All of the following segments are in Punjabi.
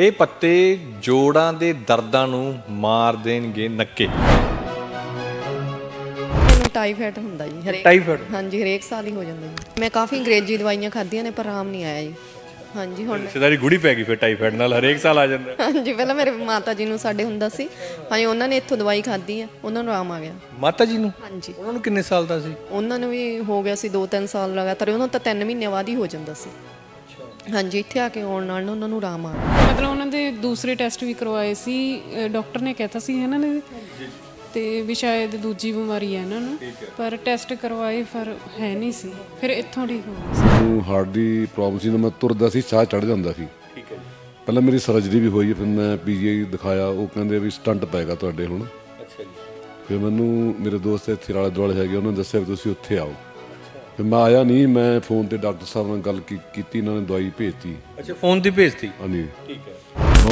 ਇਹ ਪੱਤੇ ਜੋੜਾਂ ਦੇ ਦਰਦਾਂ ਨੂੰ ਮਾਰ ਦੇਣਗੇ ਨੱਕੇ। ਮੈਨੂੰ ਟਾਈਫਾਇਡ ਹੁੰਦਾ ਜੀ ਹਰੇਕ ਟਾਈਫਾਇਡ? ਹਾਂਜੀ ਹਰੇਕ ਸਾਲ ਹੀ ਹੋ ਜਾਂਦਾ ਜੀ। ਮੈਂ ਕਾਫੀ ਅੰਗਰੇਜ਼ੀ ਦਵਾਈਆਂ ਖਾਧੀਆਂ ਨੇ ਪਰ ਆਰਾਮ ਨਹੀਂ ਆਇਆ ਜੀ। ਹਾਂਜੀ ਹੁਣ ਰਿਸ਼ਤੇਦਾਰੀ ਗੁੜੀ ਪੈ ਗਈ ਫਿਰ ਟਾਈਫਾਇਡ ਨਾਲ ਹਰੇਕ ਸਾਲ ਆ ਜਾਂਦਾ। ਹਾਂਜੀ ਪਹਿਲਾਂ ਮੇਰੇ ਮਾਤਾ ਜੀ ਨੂੰ ਸਾਡੇ ਹੁੰਦਾ ਸੀ। ਹਾਂਜੀ ਉਹਨਾਂ ਨੇ ਇੱਥੋਂ ਦਵਾਈ ਖਾਧੀ ਆ ਉਹਨਾਂ ਨੂੰ ਆਰਾਮ ਆ ਗਿਆ। ਮਾਤਾ ਜੀ ਨੂੰ? ਹਾਂਜੀ। ਉਹਨਾਂ ਨੂੰ ਕਿੰਨੇ ਸਾਲ ਦਾ ਸੀ? ਉਹਨਾਂ ਨੂੰ ਵੀ ਹੋ ਗਿਆ ਸੀ 2-3 ਸਾਲ ਲਗਾਤਾਰ ਉਹਨਾਂ ਤਾਂ 3 ਮਹੀਨੇ ਬਾਅਦ ਹੀ ਹੋ ਜਾਂਦਾ ਸੀ। ਹਾਂਜੀ ਇੱਥੇ ਆ ਕੇ ਆਉਣ ਨਾਲ ਨਾ ਉਹਨਾਂ ਨੂੰ ਆਰਾਮ ਆ ਗਿਆ। ਮਤਲਬ ਉਹਨਾਂ ਦੇ ਦੂਸਰੇ ਟੈਸਟ ਵੀ ਕਰਵਾਏ ਸੀ ਅ, ਡਾਕਟਰ ਨੇ ਕਹਿਤਾ ਸੀ ਇਹਨਾਂ ਨੇ ਤੇ ਵੀ ਸ਼ਾਇਦ ਦੂਜੀ ਬਿਮਾਰੀ ਹੈ ਇਹਨਾਂ ਨੂੰ। ਪਰ ਟੈਸਟ ਕਰਵਾਏ ਪਰ ਹੈ ਨਹੀਂ ਸੀ। ਫਿਰ ਇੱਥੋਂ ਠੀਕ ਹੋ ਗਿਆ ਸੀ। ਮੈਨੂੰ ਹਾਰਟ ਦੀ ਪ੍ਰੋਬਲਮ ਸੀ ਨਾ ਮੈਂ ਤੁਰਦਾ ਸੀ ਸਾਹ ਚੜ ਜਾਂਦਾ ਸੀ। ਠੀਕ ਹੈ ਜੀ। ਪਹਿਲਾਂ ਮੇਰੀ ਸਰਜਰੀ ਵੀ ਹੋਈ ਫਿਰ ਮੈਂ ਪੀਜੀਆਈ ਦਿਖਾਇਆ। ਉਹ ਕਹਿੰਦੇ ਵੀ ਸਟੰਟ ਪਏਗਾ ਤੁਹਾਡੇ ਹੁਣ। ਅੱਛਾ ਜੀ। ਫਿਰ ਮੈਨੂੰ ਮੇਰੇ ਦੋਸਤ ਇੱਥੇ ਵਾਲੇ ਦੁਆਲੇ ਹੈਗੇ ਉਹਨਾਂ ਨੇ ਦੱਸਿਆ ਵੀ ਤੁਸੀਂ ਉੱਥੇ ਆਓ। ਫਿਰ ਮੈਂ ਆਇਆ ਨਹੀਂ ਮੈਂ ਫੋਨ ਤੇ ਡਾਕਟਰ ਸਾਹਿਬ ਨਾਲ ਗੱਲ ਕੀ- ਕੀਤੀ ਇਹਨਾਂ ਨੇ ਦਵਾਈ ਭੇਜਤੀ। ਅੱਛਾ ਫੋਨ ਤੇ ਭੇਜਤੀ? ਹਾਂਜੀ। ਠੀਕ ਹੈ।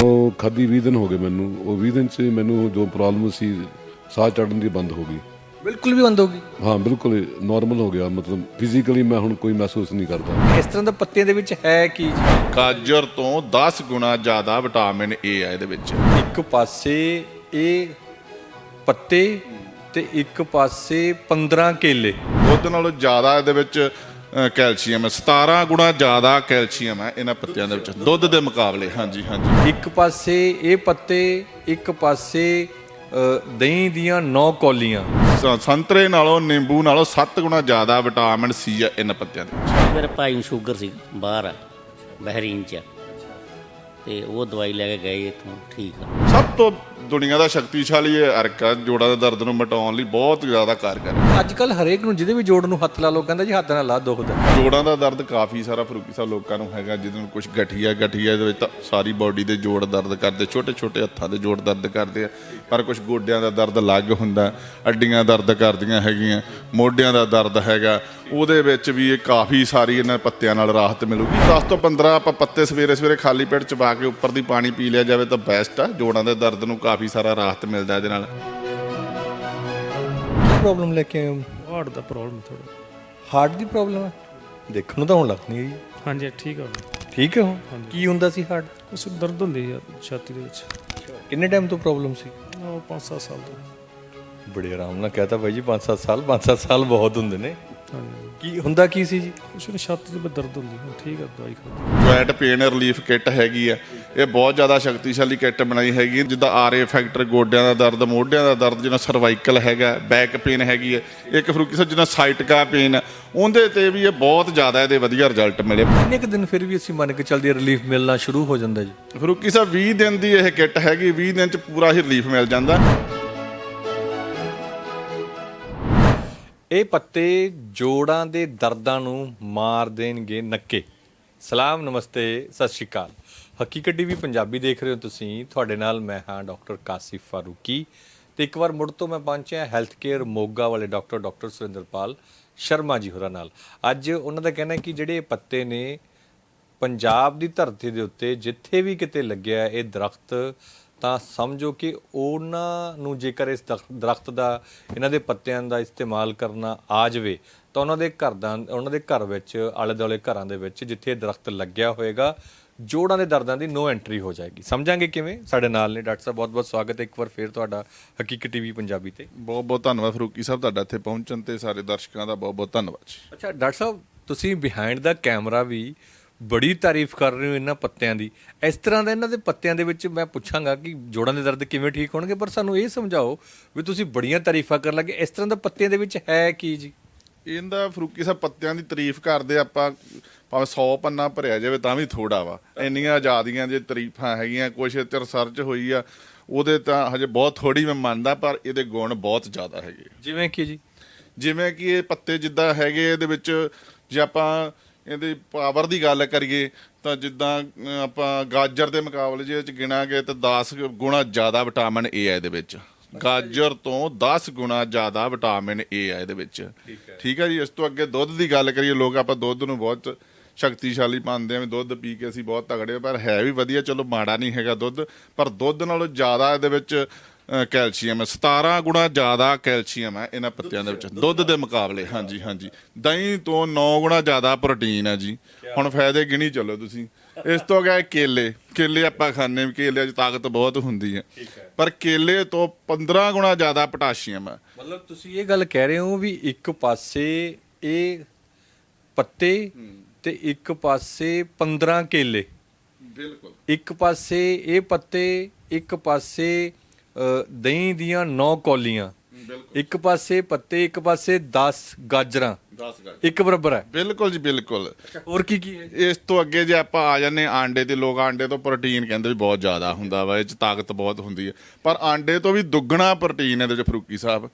ਉਹ ਖਾਦੀ 20 ਦਿਨ ਹੋ ਗਏ ਮੈਨੂੰ ਉਹ 20 ਦਿਨ ਚ ਮੈਨੂੰ ਜੋ ਪ੍ਰੋਬਲਮ ਸੀ ਸਾਹ ਚੜਨ ਦੀ ਬੰਦ ਹੋ ਗਈ। ਬਿਲਕੁਲ ਵੀ ਬੰਦ ਹੋ ਗਈ? ਹਾਂ ਬਿਲਕੁਲ ਨਾਰਮਲ ਹੋ ਗਿਆ ਮਤਲਬ ਫਿਜ਼ੀਕਲੀ ਮੈਂ ਹੁਣ ਕੋਈ ਮਹਿਸੂਸ ਨਹੀਂ ਕਰਦਾ। ਇਸ ਤਰ੍ਹਾਂ ਦਾ ਪੱਤਿਆਂ ਦੇ ਵਿੱਚ ਹੈ ਕੀ ਜੀ? ਗਾਜਰ ਤੋਂ 10 ਗੁਣਾ ਜ਼ਿਆਦਾ ਵਿਟਾਮਿਨ ਏ ਆ ਇਹਦੇ ਵਿੱਚ। ਇੱਕ ਪਾਸੇ ਇਹ ਪੱਤੇ ਤੇ ਇੱਕ ਪਾਸੇ 15 ਕੇਲੇ। ਦੁੱਧ ਨਾਲੋਂ ਜ਼ਿਆਦਾ ਇਹਦੇ ਵਿੱਚ ਕੈਲਸ਼ੀਅਮ ਹੈ। 17 ਗੁਣਾ ਜ਼ਿਆਦਾ ਕੈਲਸ਼ੀਅਮ ਹੈ ਇਹਨਾਂ ਪੱਤਿਆਂ ਦੇ ਵਿੱਚ। ਦੁੱਧ ਦੇ ਮੁਕਾਬਲੇ ਹਾਂਜੀ ਹਾਂਜੀ। ਇੱਕ ਪਾਸੇ ਇਹ ਪੱਤੇ ਇੱਕ ਪਾਸੇ ਦਹੀਂ ਦੀਆਂ 9 ਕੌਲੀਆਂ। ਸੰਤਰੇ ਨਾਲੋਂ ਨਿੰਬੂ ਨਾਲੋਂ 7 ਗੁਣਾ ਜ਼ਿਆਦਾ ਵਿਟਾਮਿਨ ਸੀ ਹੈ ਇਹਨਾਂ ਪੱਤਿਆਂ ਦੇ ਵਿੱਚ। ਮੇਰੇ ਭਾਈ ਨੂੰ ਸ਼ੂਗਰ ਸੀ ਬਾਹਰ ਆ ਬਹਿਰੀਨ ਚ। ਤੇ ਉਹ ਦਵਾਈ ਲੈ ਕੇ ਗਏ ਇੱਥੋਂ ਠੀਕ ਆ। ਤੋਂ ਦੁਨੀਆ ਦਾ ਸ਼ਕਤੀਸ਼ਾਲੀ ਇਹ ਅਰਕ ਆ ਜੋੜਾਂ ਦੇ ਦਰਦ ਨੂੰ ਮਿਟਾਉਣ ਲਈ ਬਹੁਤ ਜ਼ਿਆਦਾ ਕਾਰਗਰ ਹੈ ਅੱਜ ਕੱਲ ਹਰੇਕ ਨੂੰ ਜਿਹਦੇ ਵੀ ਜੋੜ ਨੂੰ ਹੱਥ ਲਾ ਲੋ ਕਹਿੰਦਾ ਜੀ ਹੱਥ ਨਾਲ ਲਾ ਦੁਖਦਾ ਜੋੜਾਂ ਦਾ ਦਰਦ ਕਾਫੀ ਸਾਰਾ ਫਰੂਕੀ ਸਾਹਿਬ ਲੋਕਾਂ ਨੂੰ ਹੈਗਾ ਜਿਹਦੇ ਨੂੰ ਕੁਝ ਗਠੀਆ ਗਠੀਆ ਦੇ ਵਿੱਚ ਤਾਂ ਸਾਰੀ ਬਾਡੀ ਦੇ ਜੋੜ ਦਰਦ ਕਰਦੇ ਛੋਟੇ ਛੋਟੇ ਹੱਥਾਂ ਦੇ ਜੋੜ ਦਰਦ ਕਰਦੇ ਆ। ਪਰ ਕੁਝ ਗੋਡਿਆਂ ਦਾ ਦਰਦ ਅਲੱਗ ਹੁੰਦਾ ਅੱਡੀਆਂ ਦਰਦ ਕਰਦੀਆਂ ਹੈਗੀਆਂ ਮੋਢਿਆਂ ਦਾ ਦਰਦ ਹੈਗਾ ਉਹਦੇ ਵਿੱਚ ਵੀ ਇਹ ਕਾਫੀ ਸਾਰੀ ਇਹਨਾਂ ਪੱਤਿਆਂ ਨਾਲ ਰਾਹਤ ਮਿਲੂਗੀ। 10 ਤੋਂ 15 ਆਪਾਂ ਪੱਤੇ ਸਵੇਰੇ ਸਵੇਰੇ ਖਾਲੀ ਪੇਟ ਚਬਾ ਕੇ ਉੱਪਰ ਦੀ ਪਾਣੀ ਪੀ ਲਿਆ ਜਾਵੇ ਤਾਂ ਬੈਸਟ ਆ ਜੋੜਾਂ ਦੇ ਦਰਦ ਨੂੰ ਕਾਫੀ ਸਾਰਾ ਰਾਹਤ ਮਿਲਦਾ ਇਹਦੇ ਨਾਲ। ਪ੍ਰੋਬਲਮ ਲੈ ਕੇ ਆਏ ਹੋ? ਹਾਰਟ ਦਾ ਪ੍ਰੋਬਲਮ ਥੋੜਾ ਹਾਰਟ ਦੀ ਪ੍ਰੋਬਲਮ ਹੈ? ਦੇਖਣ ਨੂੰ ਤਾਂ ਹੁਣ ਲੱਗ ਨਹੀਂ ਰਹੀ। ਹਾਂਜੀ ਠੀਕ ਆ। ਠੀਕ ਹੈ ਹੁਣ? ਕੀ ਹੁੰਦਾ ਸੀ ਹਾਰਟ ਕੁਛ ਦਰਦ ਹੁੰਦੀ ਆ ਛਾਤੀ ਦੇ ਵਿੱਚ। ਕਿੰਨੇ ਟਾਈਮ ਤੋਂ ਪ੍ਰੋਬਲਮ ਸੀ? ਉਹ 5-7 ਸਾਲ ਤੋਂ। ਬੜੇ ਆਰਾਮ ਨਾਲ ਕਹਤਾ ਬਾਈ ਜੀ 5-7 ਸਾਲ 5-7 ਸਾਲ ਬਹੁਤ ਹੁੰਦੇ ਨੇ। ਹਾਂਜੀ। ਕੀ ਹੁੰਦਾ ਕੀ ਸੀ ਜੀ? ਕੁਛ ਨਹੀਂ ਛਾਤੀ ਦੇ ਵਿੱਚ ਦਰਦ ਹੁੰਦੀ ਹੁਣ ਠੀਕ ਆ ਦਵਾਈ ਖਾਂਦੀ ਜੁਆਇੰਟ ਪੇਨ ਰਿਲੀਫ ਕਿੱਟ ਹੈਗੀ ਆ। ਇਹ ਬਹੁਤ ਜ਼ਿਆਦਾ ਸ਼ਕਤੀਸ਼ਾਲੀ ਕਿੱਟ ਬਣਾਈ ਹੈਗੀ ਜਿੱਦਾਂ ਆਰਏ ਫੈਕਟਰ ਗੋਡਿਆਂ ਦਾ ਦਰਦ ਮੋਢਿਆਂ ਦਾ ਦਰਦ ਜਿਹਨਾਂ ਸਰਵਾਈਕਲ ਹੈਗਾ ਬੈਕ ਪੇਨ ਹੈਗੀ ਹੈ। ਇੱਕ ਫਰੂਕੀ ਸਾਹਿਬ ਜਿਹਨਾਂ ਸਾਈਟਕਾ ਪੇਨ ਉਹਦੇ ਤੇ ਵੀ ਇਹ ਬਹੁਤ ਜ਼ਿਆਦਾ ਇਹਦੇ ਵਧੀਆ ਰਿਜ਼ਲਟ ਮਿਲੇ। ਕਿੰਨੇ ਕੁ ਦਿਨ ਫਿਰ ਵੀ ਅਸੀਂ ਮੰਨ ਕੇ ਚੱਲਦੇ ਰਿਲੀਫ ਮਿਲਣਾ ਸ਼ੁਰੂ ਹੋ ਜਾਂਦਾ ਜੀ? ਫਰੂਕੀ ਸਾਹਿਬ 20 ਦਿਨ ਦੀ ਇਹ ਕਿੱਟ ਹੈਗੀ 20 ਦਿਨ ਚ ਪੂਰਾ ਹੀ ਰਿਲੀਫ ਮਿਲ ਜਾਂਦਾ। ਇਹ ਪੱਤੇ ਜੋੜਾਂ ਦੇ ਦਰਦਾਂ ਨੂੰ ਮਾਰ ਦੇਣਗੇ ਨੱਕੇ। ਸਲਾਮ ਨਮਸਤੇ ਸਤਿ ਸ਼੍ਰੀ ਅਕਾਲ। ਹਕੀਕਤ ਟੀਵੀ ਪੰਜਾਬੀ ਦੇਖ ਰਹੇ ਹੋ ਤੁਸੀਂ। ਤੁਹਾਡੇ ਨਾਲ ਮੈਂ ਹਾਂ ਡਾਕਟਰ ਕਾਸਿਫ ਫਾਰੂਕੀ। ਤੇ ਇੱਕ ਵਾਰ ਮੁੜ ਤੋਂ ਮੈਂ ਪਹੁੰਚਿਆ ਹੈਲਥ ਕੇਅਰ ਮੋਗਾ ਵਾਲੇ ਡਾਕਟਰ ਡਾਕਟਰ ਸੁਰਿੰਦਰਪਾਲ ਸ਼ਰਮਾ ਜੀ ਹੋਰਾਂ ਨਾਲ। ਅੱਜ ਉਹਨਾਂ ਦਾ ਕਹਿਣਾ ਹੈ ਕਿ ਜਿਹੜੇ ਪੱਤੇ ਨੇ ਪੰਜਾਬ ਦੀ ਧਰਤੀ ਦੇ ਉੱਤੇ, ਜਿੱਥੇ ਵੀ ਕਿਤੇ ਲੱਗਿਆ ਇਹ ਦਰਖਤ, ਤਾਂ ਸਮਝੋ ਕਿ ਉਹਨਾਂ ਨੂੰ ਜੇਕਰ ਇਸ ਦਰਖ- ਦਰਖਤ ਦਾ, ਇਹਨਾਂ ਦੇ ਪੱਤਿਆਂ ਦਾ ਇਸਤੇਮਾਲ ਕਰਨਾ ਆ ਜਾਵੇ, ਤਾਂ ਉਹਨਾਂ ਦੇ ਘਰ ਦਾ ਉਹਨਾਂ ਦੇ ਘਰ ਵਿੱਚ ਆਲੇ ਦੁਆਲੇ ਘਰਾਂ ਦੇ ਵਿੱਚ, ਜਿੱਥੇ ਇਹ ਦਰਖਤ ਲੱਗਿਆ ਹੋਏਗਾ ਜੋੜਾਂ ਦੇ ਦਰਦਾਂ ਦੀ ਨੋ ਐਂਟਰੀ ਹੋ ਜਾਏਗੀ। ਸਮਝਾਂਗੇ ਕਿਵੇਂ? ਸਾਡੇ ਨਾਲ ਨੇ ਡਾਕਟਰ ਸਾਹਿਬ ਬਹੁਤ ਬਹੁਤ ਸਵਾਗਤ ਹੈ। ਇੱਕ ਵਾਰ ਫੇਰ ਤੁਹਾਡਾ ਹਕੀਕਤ ਟੀਵੀ ਪੰਜਾਬੀ ਤੇ। ਬਹੁਤ ਬਹੁਤ ਧੰਨਵਾਦ ਫਰੂਕੀ ਸਾਹਿਬ ਤੁਹਾਡਾ ਇੱਥੇ ਪਹੁੰਚਣ ਤੇ। ਸਾਰੇ ਦਰਸ਼ਕਾਂ ਦਾ ਬਹੁਤ ਬਹੁਤ ਧੰਨਵਾਦ ਜੀ। ਅੱਛਾ ਡਾਕਟਰ ਸਾਹਿਬ ਤੁਸੀਂ ਬਿਹਾਈਂਡ ਦਾ ਕੈਮਰਾ ਵੀ ਬੜੀ ਤਾਰੀਫ ਕਰ ਰਹੇ ਹੋ ਇਹਨਾਂ ਪੱਤਿਆਂ ਦੀ। ਇਸ ਤਰ੍ਹਾਂ ਦਾ ਇਹਨਾਂ ਦੇ ਪੱਤਿਆਂ ਦੇ ਵਿੱਚ ਮੈਂ ਪੁੱਛਾਂਗਾ ਕਿ ਜੋੜਾਂ ਦੇ ਦਰਦ ਕਿਵੇਂ ਠੀਕ ਹੋਣਗੇ? ਪਰ ਸਾਨੂੰ ਇਹ ਸਮਝਾਓ ਵੀ ਤੁਸੀਂ ਬੜੀਆਂ ਤਾਰੀਫਾਂ ਕਰਨ ਲੱਗੇ। ਇਸ ਤਰ੍ਹਾਂ ਦਾ ਪੱਤਿਆਂ ਦੇ ਵਿੱਚ ਹੈ ਕੀ ਜੀ? ਇਹਦਾ ਫਰੂਕੀ ਸਾਹਿਬ ਪੱਤਿਆਂ ਦੀ ਤਾਰੀਫ ਕਰਦੇ ਆਪਾਂ ਭਾਵੇਂ 100 ਪੰਨਾ ਭਰਿਆ ਜਾਵੇ ਤਾਂ ਵੀ ਥੋੜਾ ਵਾ। ਇੰਨੀਆਂ ਆਜ਼ਾਦੀਆਂ ਜੇ ਤਾਰੀਫਾਂ ਹੈਗੀਆਂ ਕੁਝ ਤੇ ਰਿਸਰਚ ਹੋਈ ਆ ਉਹਦੇ ਤਾਂ ਹਜੇ ਬਹੁਤ ਥੋੜੀ ਮੈਂ ਮੰਨਦਾ ਪਰ ਇਹਦੇ ਗੁਣ ਬਹੁਤ ਜ਼ਿਆਦਾ ਹੈਗੇ ਜਿਵੇਂ ਕਿ ਜੀ? ਜਿਵੇਂ ਕਿ ਇਹ ਪੱਤੇ ਜਿੱਦਾਂ ਹੈਗੇ ਇਹਦੇ ਵਿੱਚ ਜੇ ਆਪਾਂ ਇਹਦੀ ਪਾਵਰ ਦੀ ਗੱਲ ਕਰੀਏ ਤਾਂ ਜਿੱਦਾਂ ਆਪਾਂ ਗਾਜਰ ਦੇ ਮੁਕਾਬਲੇ ਜੇ ਇਹ ਚ ਗਿਣਾਂਗੇ ਤਾਂ 10 ਗੁਣਾ ਜ਼ਿਆਦਾ ਵਿਟਾਮਿਨ ਏ ਆ ਇਹਦੇ ਵਿੱਚ। ਗਾਜਰ ਤੋਂ 10 ਗੁਣਾ ਜ਼ਿਆਦਾ ਵਿਟਾਮਿਨ ਏ ਆ ਇਹਦੇ ਵਿੱਚ। ਠੀਕ ਹੈ। ਜੀ ਇਸ ਤੋਂ ਅੱਗੇ ਦੁੱਧ ਦੀ ਗੱਲ ਕਰੀਏ ਲੋਕ ਆਪਾਂ ਦੁੱਧ ਨੂੰ ਬਹੁਤ ਸ਼ਕਤੀਸ਼ਾਲੀ ਮੰਨਦੇ ਆ ਵੀ ਦੁੱਧ ਪੀ ਕੇ ਅਸੀਂ ਬਹੁਤ ਤਗੜੇ ਪਰ ਹੈ ਵੀ ਵਧੀਆ ਚਲੋ ਮਾੜਾ ਨਹੀਂ ਹੈਗਾ ਦੁੱਧ ਪਰ ਦੁੱਧ ਨਾਲੋਂ ਜ਼ਿਆਦਾ ਇਹਦੇ ਵਿੱਚ ਅ, ਕੈਲਸ਼ੀਅਮ ਹੈ 17 ਗੁਣਾ ਜ਼ਿਆਦਾ ਕੈਲਸ਼ੀਅਮ ਹੈ ਇਹਨਾਂ ਪੱਤਿਆਂ ਦੇ ਵਿੱਚ। ਦੁੱਧ ਦੇ ਮੁਕਾਬਲੇ ਹਾਂਜੀ ਹਾਂਜੀ। ਦਹੀਂ ਤੋਂ 9 ਗੁਣਾ ਜ਼ਿਆਦਾ ਪ੍ਰੋਟੀਨ ਹੈ ਜੀ। ਹੁਣ ਫਾਇਦੇ ਗਿਣੀ ਚੱਲੋ ਤੁਸੀਂ। ਇਸ ਤੋਂ ਗਿਆ ਕੇਲੇ। ਕੇਲੇ ਆਪਾਂ ਖਾਂਦੇ ਵੀ ਕੇਲੇ 'ਚ ਤਾਕਤ ਬਹੁਤ ਹੁੰਦੀ ਹੈ। ਪਰ ਕੇਲੇ ਤੋਂ 15 ਗੁਣਾ ਜ਼ਿਆਦਾ ਪੋਟਾਸ਼ੀਅਮ ਹੈ। ਮਤਲਬ ਤੁਸੀਂ ਇਹ ਗੱਲ ਕਹਿ ਰਹੇ ਹੋ ਵੀ ਇੱਕ ਪਾਸੇ ਇਹ ਪੱਤੇ ਤੇ ਇੱਕ ਪਾਸੇ 15 ਕੇਲੇ। ਬਿਲਕੁਲ। ਇੱਕ ਪਾਸੇ ਇਹ ਪੱਤੇ ਇੱਕ ਪਾਸੇ ਦਹੀਂ ਦੀਆਂ 9 ਕੌਲੀਆਂ। ਇੱਕ ਪਾਸੇ ਪੱਤੇ ਇੱਕ ਪਾਸੇ 10 ਗਾਜਰਾਂ। 10 ਗੱਲ ਇੱਕ ਬਰਾਬਰ ਹੈ। ਬਿਲਕੁਲ ਜੀ ਬਿਲਕੁਲ। ਹੋਰ ਕੀ ਕੀ ਹੈ? ਇਸ ਤੋਂ ਅੱਗੇ ਜੇ ਆਪਾਂ ਆ ਜਾਂਦੇ ਹਾਂ ਆਂਡੇ ਤੇ ਲੋਕ ਆਂਡੇ ਤੋਂ ਪ੍ਰੋਟੀਨ ਕਹਿੰਦੇ ਵੀ ਬਹੁਤ ਜ਼ਿਆਦਾ ਹੁੰਦਾ ਵਾ ਇਹ ਚ ਤਾਕਤ ਬਹੁਤ ਹੁੰਦੀ ਹੈ। ਪਰ ਆਂਡੇ ਤੋਂ ਵੀ ਦੁੱਗਣਾ ਪ੍ਰੋਟੀਨ ਇਹਦੇ ਚ ਫਰੂਕੀ ਸਾਹਿਬ।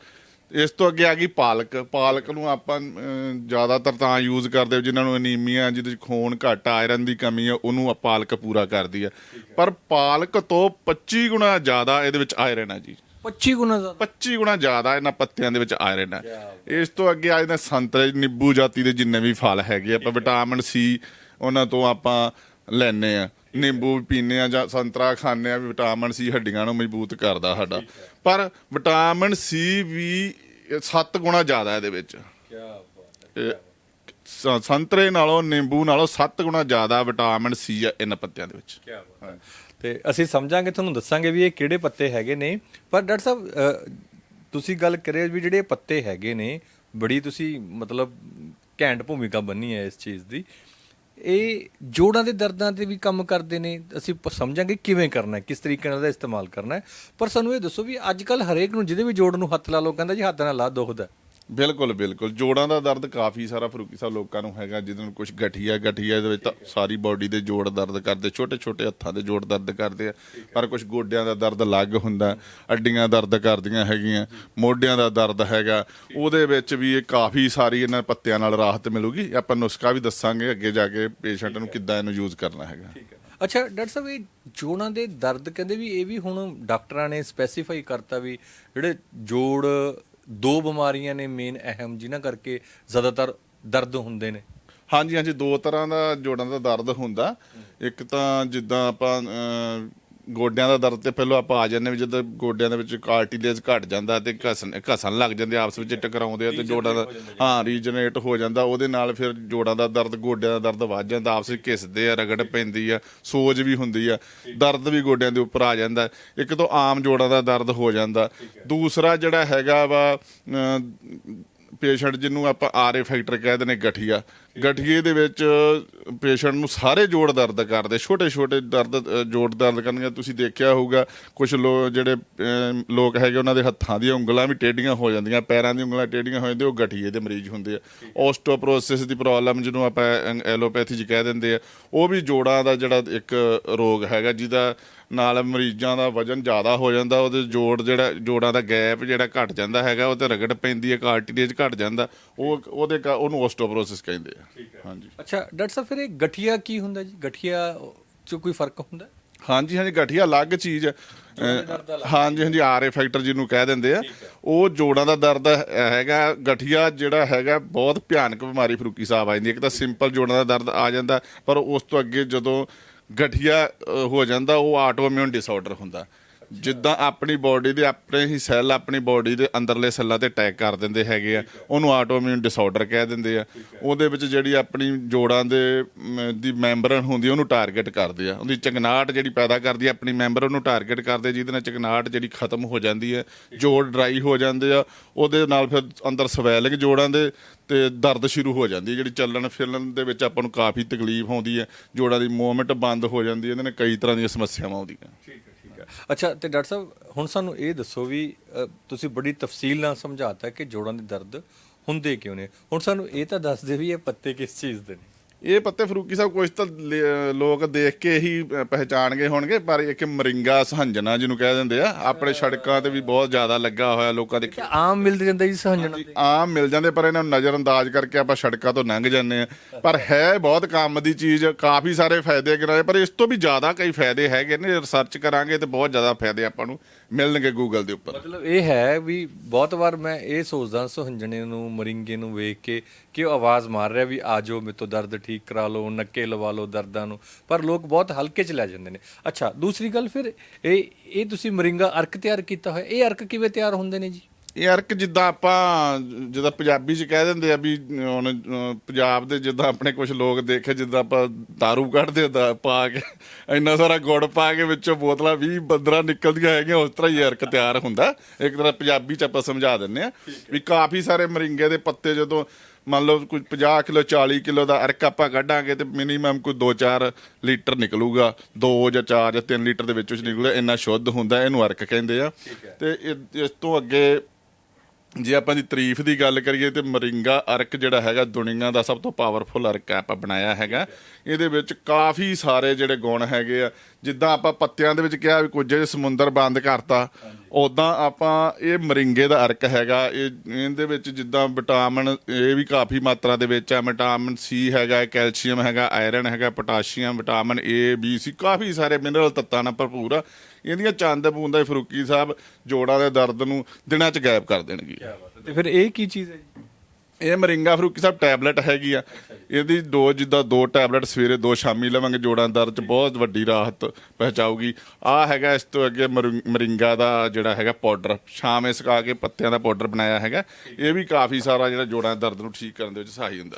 ਇਸ ਤੋਂ ਅੱਗੇ ਆ ਗਈ ਪਾਲਕ। ਪਾਲਕ ਨੂੰ ਆਪਾਂ ਅਮ, ਜ਼ਿਆਦਾਤਰ ਤਾਂ ਯੂਜ਼ ਕਰਦੇ ਹਾਂ ਜਿਨ੍ਹਾਂ ਨੂੰ ਅਨੀਮੀਆ ਜਿਹਦੇ ਚ ਖੂਨ ਘੱਟ ਆਇਰਨ ਦੀ ਕਮੀ ਹੈ ਉਹਨੂੰ ਆ ਪਾਲਕ ਪੂਰਾ ਕਰਦੀ ਹੈ। ਪਰ ਪਾਲਕ ਤੋਂ 25 ਗੁਣਾ ਜ਼ਿਆਦਾ ਇਹਦੇ ਵਿੱਚ ਆਇਰਨ ਹੈ ਜੀ। 25 ਗੁਣਾ ਜ਼ਿਆਦਾ? 25 ਗੁਣਾ ਜ਼ਿਆਦਾ ਇਹਨਾਂ ਪੱਤਿਆਂ ਦੇ ਵਿੱਚ ਆਇਰਨ ਹੈ। ਇਸ ਤੋਂ ਅੱਗੇ ਆ ਜਾਂਦੇ ਸੰਤਰੇ ਨਿੰਬੂ ਜਾਤੀ ਦੇ ਜਿੰਨੇ ਵੀ ਫਲ ਹੈਗੇ ਆ, ਆਪਾਂ ਵਿਟਾਮਿਨ ਸੀ ਉਹਨਾਂ ਤੋਂ ਆਪਾਂ ਲੈਨੇ ਆ। ਨਿੰਬੂ ਪੀਨੇ ਆ ਜਾਂ ਸੰਤਰਾ ਖਾਂਦੇ ਆ ਵੀ ਵਿਟਾਮਿਨ ਸੀ ਹੱਡੀਆਂ ਨੂੰ ਮਜ਼ਬੂਤ ਕਰਦਾ ਸਾਡਾ। ਪਰ ਵਿਟਾਮਿਨ ਸੀ ਵੀ 7 ਗੁਣਾ ਜ਼ਿਆਦਾ ਇਹਦੇ ਵਿੱਚ। ਸ- ਸੰਤਰੇ ਨਾਲੋਂ ਨਿੰਬੂ ਨਾਲੋਂ 7 ਗੁਣਾ ਜ਼ਿਆਦਾ ਵਿਟਾਮਿਨ ਸੀ ਆ ਇਹਨਾਂ ਪੱਤਿਆਂ ਦੇ ਵਿੱਚ। ਤੇ ਅਸੀਂ ਸਮਝਾਂਗੇ ਤੁਹਾਨੂੰ ਦੱਸਾਂਗੇ ਵੀ ਇਹ ਕਿਹੜੇ ਪੱਤੇ ਹੈਗੇ ਨੇ। ਪਰ ਡਾਕਟਰ ਸਾਹਿਬ ਅ, ਤੁਸੀਂ ਗੱਲ ਕਰਿਓ ਵੀ ਜਿਹੜੇ ਇਹ ਪੱਤੇ ਹੈਗੇ ਨੇ ਬੜੀ ਤੁਸੀਂ ਮਤਲਬ ਘੈਂਟ ਭੂਮਿਕਾ ਬੰਨੀ ਹੈ ਇਸ ਚੀਜ਼ ਦੀ। ਇਹ ਜੋੜਾਂ ਦੇ ਦਰਦਾਂ ਤੇ ਵੀ ਕੰਮ ਕਰਦੇ ਨੇ, ਅਸੀਂ ਪ- ਸਮਝਾਂਗੇ ਕਿਵੇਂ ਕਰਨਾ ਹੈ, ਕਿਸ ਤਰੀਕੇ ਨਾਲ ਇਹਦਾ ਇਸਤੇਮਾਲ ਕਰਨਾ ਹੈ। ਪਰ ਸਾਨੂੰ ਇਹ ਦੱਸੋ ਵੀ ਅੱਜ ਕੱਲ ਹਰੇਕ ਨੂੰ ਜਿਹਦੇ ਵੀ ਜੋੜ ਨੂੰ ਹੱਥ ਲਾ ਲਓ ਕਹਿੰਦਾ ਜੀ ਹੱਥ ਨਾਲ ਲਾ ਦੁਖਦਾ ਬਿਲਕੁਲ ਬਿਲਕੁਲ। ਜੋੜਾਂ ਦਾ ਦਰਦ ਕਾਫੀ ਸਾਰਾ ਫਰੂਕੀ ਸਾਹਿਬ ਲੋਕਾਂ ਨੂੰ ਹੈਗਾ, ਜਿਹਦੇ ਨੂੰ ਕੁਝ ਗਠੀਆ ਗਠੀਆ ਦੇ ਵਿੱਚ ਤਾਂ ਸਾਰੀ ਬਾਡੀ ਦੇ ਜੋੜ ਦਰਦ ਕਰਦੇ ਛੋਟੇ ਛੋਟੇ ਹੱਥਾਂ ਦੇ ਜੋੜ ਦਰਦ ਕਰਦੇ ਆ, ਪਰ ਕੁਝ ਗੋਡਿਆਂ ਦਾ ਦਰਦ ਅਲੱਗ ਹੁੰਦਾ, ਅੱਡੀਆਂ ਦਰਦ ਕਰਦੀਆਂ ਹੈਗੀਆਂ, ਮੋਢਿਆਂ ਦਾ ਦਰਦ ਹੈਗਾ, ਉਹਦੇ ਵਿੱਚ ਵੀ ਇਹ ਕਾਫੀ ਸਾਰੀ ਇਹਨਾਂ ਪੱਤਿਆਂ ਨਾਲ ਰਾਹਤ ਮਿਲੂਗੀ। ਆਪਾਂ ਨੁਸਖਾ ਵੀ ਦੱਸਾਂਗੇ, ਅੱਗੇ ਜਾ ਕੇ ਪੇਸ਼ੈਂਟ ਨੂੰ ਕਿੱਦਾਂ ਇਹਨੂੰ ਯੂਜ਼ ਕਰਨਾ ਹੈਗਾ। ਅੱਛਾ, ਡਾਕਟਰ ਸਾਹਿਬ, ਇਹ ਜੋੜਾਂ ਦੇ ਦਰਦ ਕਹਿੰਦੇ ਵੀ ਇਹ ਵੀ ਹੁਣ ਡਾਕਟਰਾਂ ਨੇ ਸਪੈਸੀਫਾਈ ਕਰਤਾ ਵੀ ਜਿਹੜੇ ਜੋੜ ਦੋ ਬਿਮਾਰੀਆਂ ਨੇ ਮੇਨ ਅਹਿਮ, ਜਿਨ੍ਹਾਂ ਕਰਕੇ ਜ਼ਿਆਦਾਤਰ ਦਰਦ ਹੁੰਦੇ ਨੇ। ਹਾਂਜੀ ਹਾਂਜੀ, ਦੋ ਤਰ੍ਹਾਂ ਦਾ ਜੋੜਾਂ ਦਾ ਦਰਦ ਹੁੰਦਾ। ਇੱਕ ਤਾਂ ਜਿੱਦਾਂ ਆਪਾਂ, ਅਹ ਗੋਡਿਆਂ ਦਾ ਦਰਦ ਤੇ ਪਹਿਲਾਂ ਆਪਾਂ ਆ ਜਾਂਦੇ ਵੀ ਜਦੋਂ ਗੋਡਿਆਂ ਦੇ ਵਿੱਚ ਕਾਰਟਿਲੇਜ ਘਟ ਜਾਂਦਾ ਤੇ ਘਸਣ ਘਸਣ ਲੱਗ ਜਾਂਦੇ ਆਪਸ ਵਿੱਚ ਟਕਰਾਉਂਦੇ ਆ ਤੇ ਜੋੜਾਂ ਦਾ ਹਾਂ ਰੀਜਨਰੇਟ ਹੋ ਜਾਂਦਾ ਉਹਦੇ ਨਾਲ ਫਿਰ ਜੋੜਾਂ ਦਾ ਦਰਦ ਗੋਡਿਆਂ ਦਾ ਦਰਦ ਵੱਧ ਜਾਂਦਾ ਆਪਸ ਵਿੱਚ ਘਿਸਦੇ ਆ ਰਗੜ ਪੈਂਦੀ ਆ ਸੋਜ ਵੀ ਹੁੰਦੀ ਆ ਦਰਦ ਵੀ ਗੋਡਿਆਂ ਦੇ ਉੱਪਰ ਆ ਜਾਂਦਾ ਇੱਕ ਤੋਂ ਆਮ ਜੋੜਾਂ ਦਾ ਦਰਦ ਹੋ ਜਾਂਦਾ। ਦੂਸਰਾ ਜਿਹੜਾ ਹੈਗਾ ਵਾ ਪੇਸ਼ੈਂਟ ਜਿਹਨੂੰ ਆਪਾਂ ਆਰਏ ਫੈਕਟਰ ਕਹਿ ਦਿੰਦੇ, ਗਠੀਆ। ਗਠੀਏ ਦੇ ਵਿੱਚ ਪੇਸ਼ੈਂਟ ਨੂੰ ਸਾਰੇ ਜੋੜ ਦਰਦ ਕਰਦੇ ਛੋਟੇ ਛੋਟੇ ਦਰਦ ਜੋੜ ਦਰਦ ਕਰਨਗੇ। ਤੁਸੀਂ ਦੇਖਿਆ ਹੋਊਗਾ ਕੁਝ ਲੋਕ ਜਿਹੜੇ ਲੋਕ ਹੈਗੇ ਉਹਨਾਂ ਦੇ ਹੱਥਾਂ ਦੀਆਂ ਉਂਗਲਾਂ ਵੀ ਟੇਢੀਆਂ ਹੋ ਜਾਂਦੀਆਂ, ਪੈਰਾਂ ਦੀਆਂ ਉਂਗਲਾਂ ਟੇਢੀਆਂ ਹੋ ਜਾਂਦੀਆਂ, ਉਹ ਗਠੀਏ ਦੇ ਮਰੀਜ਼ ਹੁੰਦੇ ਆ। ਓਸਟੋਪਰੋਸਿਸ ਦੀ ਪ੍ਰੋਬਲਮ ਜਿਹਨੂੰ ਆਪਾਂ ਐਲੋਪੈਥੀ ਚ ਕਹਿ ਦਿੰਦੇ ਆ, ਉਹ ਵੀ ਜੋੜਾਂ ਦਾ ਜਿਹੜਾ ਇੱਕ ਰੋਗ ਹੈਗਾ, ਜਿਹਦਾ ਨਾਲ ਮਰੀਜ਼ਾਂ ਦਾ ਵਜਨ ਜ਼ਿਆਦਾ ਹੋ ਜਾਂਦਾ ਉਹਦੇ ਜੋੜ ਜਿਹੜਾ ਜੋੜਾਂ ਦਾ ਗੈਪ ਜਿਹੜਾ ਘਟ ਜਾਂਦਾ ਹੈਗਾ ਉਹ ਤੇ ਰਗੜ ਪੈਂਦੀ ਹੈ ਕਾਰਟਿਲੇਜ ਘਟ ਜਾਂਦਾ ਉਹ ਉਹਦੇ ਉਹਨੂੰ ਆਸਟੋਪਰੋਸਿਸ ਕਹਿੰਦੇ ਆ। ਹਾਂਜੀ। ਅੱਛਾ ਡਾਕਟਰ ਸਾਹਿਬ ਫਿਰ ਇਹ ਗਠੀਆ ਕੀ ਹੁੰਦਾ ਜੀ? ਗਠੀਆ ਚ ਕੋਈ ਫ਼ਰਕ ਹੁੰਦਾ? ਹਾਂਜੀ ਹਾਂਜੀ ਗਠੀਆ ਅਲੱਗ ਚੀਜ਼ ਹੈ। ਹਾਂਜੀ ਹਾਂਜੀ ਆਰਏ ਫੈਕਟਰ ਜਿਹਨੂੰ ਕਹਿ ਦਿੰਦੇ ਆ। ਉਹ ਜੋੜਾਂ ਦਾ ਦਰਦ ਹੈਗਾ ਗਠੀਆ ਜਿਹੜਾ ਹੈਗਾ ਬਹੁਤ ਭਿਆਨਕ ਬਿਮਾਰੀ ਫਰੂਕੀ ਸਾਹਿਬ ਆ ਜਾਂਦੀ ਹੈ। ਇੱਕ ਤਾਂ ਸਿੰਪਲ ਜੋੜਾਂ ਦਾ ਦਰਦ ਆ ਜਾਂਦਾ ਪਰ ਉਸ ਤੋਂ ਅੱਗੇ ਜਦੋਂ ਗਠੀਆ ਅਹ, ਹੋ ਜਾਂਦਾ ਉਹ ਆਟੋਇਮਿਊਨ ਡਿਸਆਰਡਰ ਹੁੰਦਾ। ਜਿੱਦਾਂ ਆਪਣੀ ਬਾਡੀ ਦੇ ਆਪਣੇ ਹੀ ਸੈੱਲ ਆਪਣੀ ਬਾਡੀ ਦੇ ਅੰਦਰਲੇ ਸੈੱਲਾਂ ਤੇ ਅਟੈਕ ਕਰ ਦਿੰਦੇ ਹੈਗੇ ਆ। ਉਹਨੂੰ ਆਟੋਇਮਿਊਨ ਡਿਸਆਰਡਰ ਕਹਿ ਦਿੰਦੇ ਆ। ਉਹਦੇ ਵਿੱਚ ਜਿਹੜੀ ਆਪਣੀ ਜੋੜਾਂ ਦੇ ਦੀ ਮੈਂਬਰਨ ਹੁੰਦੀ ਉਹਨੂੰ ਟਾਰਗੇਟ ਕਰਦੇ ਆ। ਉਹਦੀ ਚਕਨਾਹਟ ਜਿਹੜੀ ਪੈਦਾ ਕਰਦੀ ਆ, ਆਪਣੀ ਮੈਂਬਰ ਨੂੰ ਟਾਰਗੇਟ ਕਰਦੇ ਜਿਹਦੇ ਨਾਲ ਚਕਨਾਹਟ ਜਿਹੜੀ ਖਤਮ ਹੋ ਜਾਂਦੀ ਹੈ ਜੋੜ ਡਰਾਈ ਹੋ ਜਾਂਦੇ ਆ। ਉਹਦੇ ਨਾਲ ਫਿਰ ਅੰਦਰ ਸਵੈਲਿੰਗ ਜੋੜਾਂ ਦੇ ਤੇ ਦਰਦ ਸ਼ੁਰੂ ਹੋ ਜਾਂਦੀ ਹੈ ਜਿਹੜੀ ਚੱਲਣ ਫਿਰਨ ਦੇ ਵਿੱਚ ਆਪਾਂ ਨੂੰ ਕਾਫੀ ਤਕਲੀਫ ਆਉਂਦੀ ਹੈ ਜੋੜਾਂ ਦੀ ਮੂਵਮੈਂਟ ਬੰਦ ਹੋ ਜਾਂਦੀ ਹੈ ਇਹਦੇ ਨਾਲ ਕਈ ਤਰ੍ਹਾਂ ਦੀਆਂ ਸਮੱਸਿਆਵਾਂ ਆਉਂਦੀਆਂ। ਠੀਕ ਹੈ। ਠੀਕ ਅੱਛਾ ਤੇ ਡਾਕਟਰ ਸਾਹਿਬ ਹੁਣ ਸਾਨੂੰ ਇਹ ਦੱਸੋ ਵੀ ਅ, ਤੁਸੀਂ ਬੜੀ ਤਫਸੀਲ ਨਾਲ ਸਮਝਾਤਾ ਕਿ ਜੋੜਾਂ ਦੇ ਦਰਦ ਹੁੰਦੇ ਕਿਉਂ ਨੇ? ਹੁਣ ਸਾਨੂੰ ਇਹ ਤਾਂ ਦੱਸ ਦੇ ਵੀ ਇਹ ਪੱਤੇ ਕਿਸ ਚੀਜ਼ ਦੇ ਨੇ। ਇਹ ਪੱਤੇ ਫਰੂਕੀ ਸਾਹਿਬ ਕੁਝ ਤਾਂ ਲੇ- ਲੋਕ ਦੇਖ ਕੇ ਹੀ ਅ, ਪਹਿਚਾਣ ਗਏ ਹੋਣਗੇ ਪਰ ਇੱਕ ਮਰਿੰਗਾ ਸਹੰਜਣਾ ਜਿਹਨੂੰ ਕਹਿ ਦਿੰਦੇ ਆ ਆਪਣੇ ਸੜਕਾਂ ਤੇ ਵੀ ਬਹੁਤ ਜ਼ਿਆਦਾ ਲੱਗਾ ਹੋਇਆ ਲੋਕਾਂ ਦੇ ਆਮ ਮਿਲ ਜਾਂਦਾ ਜੀ ਸਹੰਜਣਾ ਆਮ ਮਿਲ ਜਾਂਦੇ ਪਰ ਇਹਨਾਂ ਨੂੰ ਨਜ਼ਰ ਅੰਦਾਜ਼ ਕਰਕੇ ਆਪਾਂ ਸੜਕਾਂ ਤੋਂ ਲੰਘ ਜਾਂਦੇ ਆ। ਪਰ ਹੈ ਬਹੁਤ ਕੰਮ ਦੀ ਚੀਜ਼ ਕਾਫੀ ਸਾਰੇ ਫਾਇਦੇ ਕਰਾਏ ਪਰ ਇਸ ਤੋਂ ਵੀ ਜ਼ਿਆਦਾ ਕਈ ਫਾਇਦੇ ਹੈਗੇ ਨੇ ਰਿਸਰਚ ਕਰਾਂਗੇ ਤੇ ਬਹੁਤ ਜ਼ਿਆਦਾ ਫਾਇਦੇ ਆਪਾਂ ਨੂੰ ਮਿਲਣਗੇ ਗੂਗਲ ਦੇ ਉੱਪਰ। ਮਤਲਬ ਇਹ ਹੈ ਵੀ ਬਹੁਤ ਵਾਰ ਮੈਂ ਇਹ ਸੋਚਦਾ, ਸੁਹੰਜਣੇ ਨੂੰ, ਮਰਿੰਗੇ ਨੂੰ ਵੇਖ ਕੇ ਕਿ ਉਹ ਆਵਾਜ਼ ਮਾਰ ਰਿਹਾ ਵੀ ਆਜੋ ਮੇਰੇ ਤੋਂ ਦਰਦ ਠੀਕ ਕਰਾ ਲਓ, ਨੱਕੇ ਲਵਾ ਲਓ ਦਰਦਾਂ ਨੂੰ। ਪਰ ਲੋਕ ਬਹੁਤ ਹਲਕੇ ਚ ਲੈ ਜਾਂਦੇ ਨੇ। ਅੱਛਾ, ਦੂਸਰੀ ਗੱਲ ਫਿਰ, ਇਹ ਇਹ ਤੁਸੀਂ ਮਰਿੰਗਾ ਅਰਕ ਤਿਆਰ ਕੀਤਾ ਹੋਇਆ, ਇਹ ਅਰਕ ਕਿਵੇਂ ਤਿਆਰ ਹੁੰਦੇ ਨੇ ਜੀ? ਇਹ ਅਰਕ ਜਿੱਦਾਂ ਆਪਾਂ ਜਿੱਦਾਂ ਪੰਜਾਬੀ ਚ ਕਹਿ ਦਿੰਦੇ ਆ ਵੀ ਹੁਣ ਪੰਜਾਬ ਦੇ ਜਿੱਦਾਂ ਆਪਣੇ ਕੁਝ ਲੋਕ ਦੇਖੇ ਜਿੱਦਾਂ ਆਪਾਂ दारू ਕੱਢਦੇ ਦਾ ਪਾ ਕੇ ਇੰਨਾ ਸਾਰਾ ਗੁੜ ਪਾ ਕੇ ਵਿੱਚੋਂ ਬੋਤਲਾਂ 20 15 ਨਿਕਲਦੀਆਂ ਹੈਗੀਆਂ ਉਸ ਤਰ੍ਹਾਂ ਹੀ ਅਰਕ ਤਿਆਰ ਹੁੰਦਾ। ਇੱਕ ਤਰ੍ਹਾਂ ਪੰਜਾਬੀ ਚ ਆਪਾਂ ਸਮਝਾ ਦਿੰਨੇ ਆ ਵੀ ਕਾਫੀ ਸਾਰੇ ਮਰਿੰਗੇ ਦੇ ਪੱਤੇ ਜਦੋਂ ਮੰਨ ਲਓ ਕੋਈ 50 ਕਿਲੋ 40 ਕਿਲੋ ਦਾ ਅਰਕ ਆਪਾਂ ਕੱਢਾਂਗੇ ਤੇ ਮਿਨੀਮਮ ਕੋਈ 2-4 ਲੀਟਰ ਨਿਕਲੂਗਾ 2 ਜਾਂ 4 ਜਾਂ 3 ਲੀਟਰ ਦੇ ਵਿੱਚ ਨਿਕਲੂਗਾ ਇੰਨਾ ਸ਼ੁੱਧ ਹੁੰਦਾ ਇਹਨੂੰ ਅਰਕ ਕਹਿੰਦੇ ਆ। ਤੇ ਇਸ ਤੋਂ ਅੱਗੇ ਜੇ ਆਪਾਂ ਦੀ ਤਾਰੀਫ ਦੀ ਗੱਲ ਕਰੀਏ ਤੇ ਮਰਿੰਗਾ ਅਰਕ ਜਿਹੜਾ ਹੈਗਾ, ਦੁਨੀਆ ਦਾ ਸਭ ਤੋਂ ਪਾਵਰਫੁਲ ਅਰਕ ਹੈ, ਆਪਾਂ ਬਣਾਇਆ ਹੈਗਾ। ਇਹਦੇ ਵਿੱਚ ਕਾਫੀ ਸਾਰੇ ਜਿਹੜੇ ਗੁਣ ਹੈਗੇ ਆ ਜਿੱਦਾਂ ਆਪਾਂ ਪੱਤਿਆਂ ਦੇ ਵਿੱਚ ਕਿਹਾ ਵੀ ਕੁਝ ਜੇ ਸਮੁੰਦਰ ਬੰਦ ਕਰਤਾ ਉਦਾਂ ਆਪਾਂ ਇਹ ਮਰਿੰਗੇ ਦਾ ਅਰਕ ਹੈਗਾ, ਇਹ, ਇਹਦੇ ਵਿੱਚ ਜਿੱਦਾਂ ਵਿਟਾਮਿਨ ਇਹ ਵੀ ਕਾਫੀ ਮਾਤਰਾ ਦੇ ਵਿੱਚ ਹੈ, ਵਿਟਾਮਿਨ ਸੀ ਹੈਗਾ, ਕੈਲਸ਼ੀਅਮ ਹੈਗਾ, ਆਇਰਨ ਹੈਗਾ, potassium, vitamin A B C ਕਾਫੀ ਸਾਰੇ ਮਿਨਰਲ ਤੱਤਾਂ ਨਾਲ ਭਰਪੂਰ ਆ। ਇਹਦੀਆਂ ਚੰਦ ਬੂੰਦਾਂ ਫਰੂਕੀ ਸਾਹਿਬ ਜੋੜਾਂ ਦੇ ਦਰਦ ਨੂੰ ਦਿਨਾਂ ਚ ਗਾਇਬ ਕਰ ਦੇਣਗੇ ਤੇ ਫਿਰ ਇਹ ਕੀ ਚੀਜ਼ ਹੈ ਜੀ? ਇਹ ਮਰਿੰਗਾ ਫਰੂਕੀ ਸਾਹਿਬ ਟੈਬਲੇਟ ਹੈਗੀ ਆ। ਇਹਦੀ ਡੋਜ਼ ਜਿੱਦਾਂ ਦੋ ਟੈਬਲੇਟ ਸਵੇਰੇ ਦੋ ਸ਼ਾਮੀ ਲਵਾਂਗੇ, ਜੋੜਾਂ ਦਰਦ ਚ ਬਹੁਤ ਵੱਡੀ ਰਾਹਤ ਪਹੁੰਚਾਊਗੀ। ਆ ਹੈਗਾ ਇਸ ਤੋਂ ਅੱਗੇ ਮਰਿੰ- ਮਰਿੰਗਾ ਦਾ ਜਿਹੜਾ ਹੈਗਾ ਪਾਊਡਰ। ਸ਼ਾਮੇ ਸੁਕਾ ਕੇ ਪੱਤਿਆਂ ਦਾ ਪਾਊਡਰ ਬਣਾਇਆ ਹੈਗਾ। ਇਹ ਵੀ ਕਾਫੀ ਸਾਰਾ ਜਿਹੜਾ ਜੋੜਾਂ ਦਰਦ ਨੂੰ ਠੀਕ ਕਰਨ ਦੇ ਵਿੱਚ ਸਹਾਈ ਹੁੰਦਾ।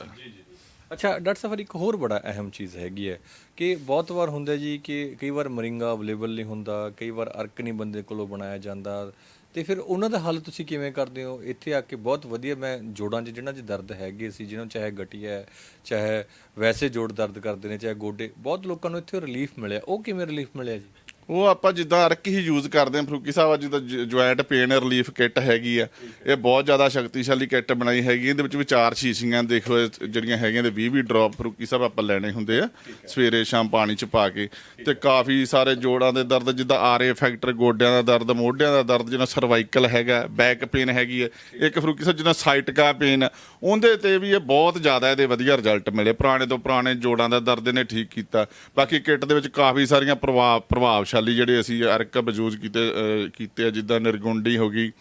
ਅੱਛਾ, ਡਾਕਟਰ ਸਾਹਿਬ, ਇੱਕ ਹੋਰ ਬੜਾ ਅਹਿਮ ਚੀਜ਼ ਹੈਗੀ ਹੈ ਕਿ ਬਹੁਤ ਵਾਰ ਹੁੰਦਾ ਜੀ ਕਿ ਕਈ ਵਾਰ ਮਰਿੰਗਾ ਅਵੇਲੇਬਲ ਨਹੀਂ ਹੁੰਦਾ, ਕਈ ਵਾਰ ਅਰਕ ਨਹੀਂ ਬੰਦੇ ਕੋਲੋਂ ਬਣਾਇਆ ਜਾਂਦਾ। ਤੇ ਫਿਰ ਉਹਨਾਂ ਦਾ ਹੱਲ ਤੁਸੀਂ ਕਿਵੇਂ ਕਰਦੇ ਹੋ? ਇੱਥੇ ਆ ਕੇ ਬਹੁਤ ਵਧੀਆ ਮੈਂ ਜੋੜਾਂ 'ਚ ਜਿਹਨਾਂ 'ਚ ਦਰਦ ਹੈਗੇ ਸੀ, ਜਿਹਨਾਂ ਨੂੰ ਚਾਹੇ ਗਠੀਆ ਹੈ, ਚਾਹੇ ਵੈਸੇ ਜੋੜ ਦਰਦ ਕਰਦੇ ਨੇ, ਚਾਹੇ ਗੋਡੇ, ਬਹੁਤ ਲੋਕਾਂ ਨੂੰ ਇੱਥੇ ਰਿਲੀਫ ਮਿਲਿਆ। ਉਹ ਕਿਵੇਂ ਰਿਲੀਫ ਮਿਲਿਆ ਜੀ? ਉਹ ਆਪਾਂ ਜਿੱਦਾਂ ਅਰਕ ਹੀ ਯੂਜ਼ ਕਰਦੇ ਹਾਂ। ਫਰੂਕੀ ਸਾਹਿਬ ਆ ਜਿੱਦਾਂ ਜੁਆਇੰਟ ਪੇਨ ਰਿਲੀਫ ਕਿੱਟ ਹੈਗੀ ਆ। ਇਹ ਬਹੁਤ ਜ਼ਿਆਦਾ ਸ਼ਕਤੀਸ਼ਾਲੀ ਕਿੱਟ ਬਣਾਈ ਹੈਗੀ ਇਹਦੇ ਵਿੱਚ ਵੀ ਚਾਰ ਸ਼ੀਸ਼ੀਆਂ ਦੇਖ ਲਓ ਜਿਹੜੀਆਂ ਹੈਗੀਆਂ ਤੇ 20 20 ਡ੍ਰੌਪ ਫਰੂਕੀ ਸਾਹਿਬ ਆਪਾਂ ਲੈਣੇ ਹੁੰਦੇ ਆ। ਸਵੇਰੇ, ਸ਼ਾਮ ਪਾਣੀ ਚ ਪਾ ਕੇ। ਤੇ ਕਾਫੀ ਸਾਰੇ ਜੋੜਾਂ ਦੇ ਦਰਦ, ਜਿੱਦਾਂ ਆਰਏ ਫੈਕਟਰ ਗੋਡਿਆਂ ਦਾ ਦਰਦ, ਮੋਢਿਆਂ ਦਾ ਦਰਦ ਜਿਹਨਾਂ ਸਰਵਾਈਕਲ ਹੈਗਾ ਬੈਕ ਪੇਨ ਹੈਗੀ ਹੈ ਇੱਕ ਫਰੂਕੀ ਸਾਹਿਬ ਜਿਹਨਾਂ ਸਾਈਟਕਾ ਪੇਨ ਉਹਦੇ ਤੇ ਵੀ ਇਹ ਬਹੁਤ ਜ਼ਿਆਦਾ ਇਹਦੇ ਵਧੀਆ ਰਿਜ਼ਲਟ ਮਿਲੇ। ਪੁਰਾਣੇ ਤੋਂ ਪੁਰਾਣੇ ਜੋੜਾਂ ਦਾ ਦਰਦ ਇਹਨੇ ਠੀਕ ਕੀਤਾ। ਬਾਕੀ ਕਿੱਟ ਦੇ ਵਿੱਚ ਕਾਫੀ ਸਾਰੀਆਂ ਪ੍ਰਭਾਵ ਪ੍ਰਭਾਵਸ਼ਾਲੀ ਜਿਹੜੇ ਅਸੀਂ ਅਰਕ ਯੂਜ ਕੀਤੇ ਕੀਤੇ ਆ ਜਿੱਦਾਂ ਨਿਰਗੁੰਡੀ ਹੋ ਗਈ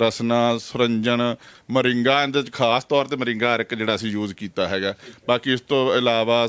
ਰਸਨਾ ਸੁਰੰਜਨ ਮਰਿੰਗਾ ਇਹਦੇ ਵਿੱਚ ਖਾਸ ਤੌਰ ਤੇ ਮਰਿੰਗਾ ਅਰਕ ਜਿਹੜਾ ਅਸੀਂ ਯੂਜ਼ ਕੀਤਾ ਹੈਗਾ। ਬਾਕੀ ਇਸ ਤੋਂ ਇਲਾਵਾ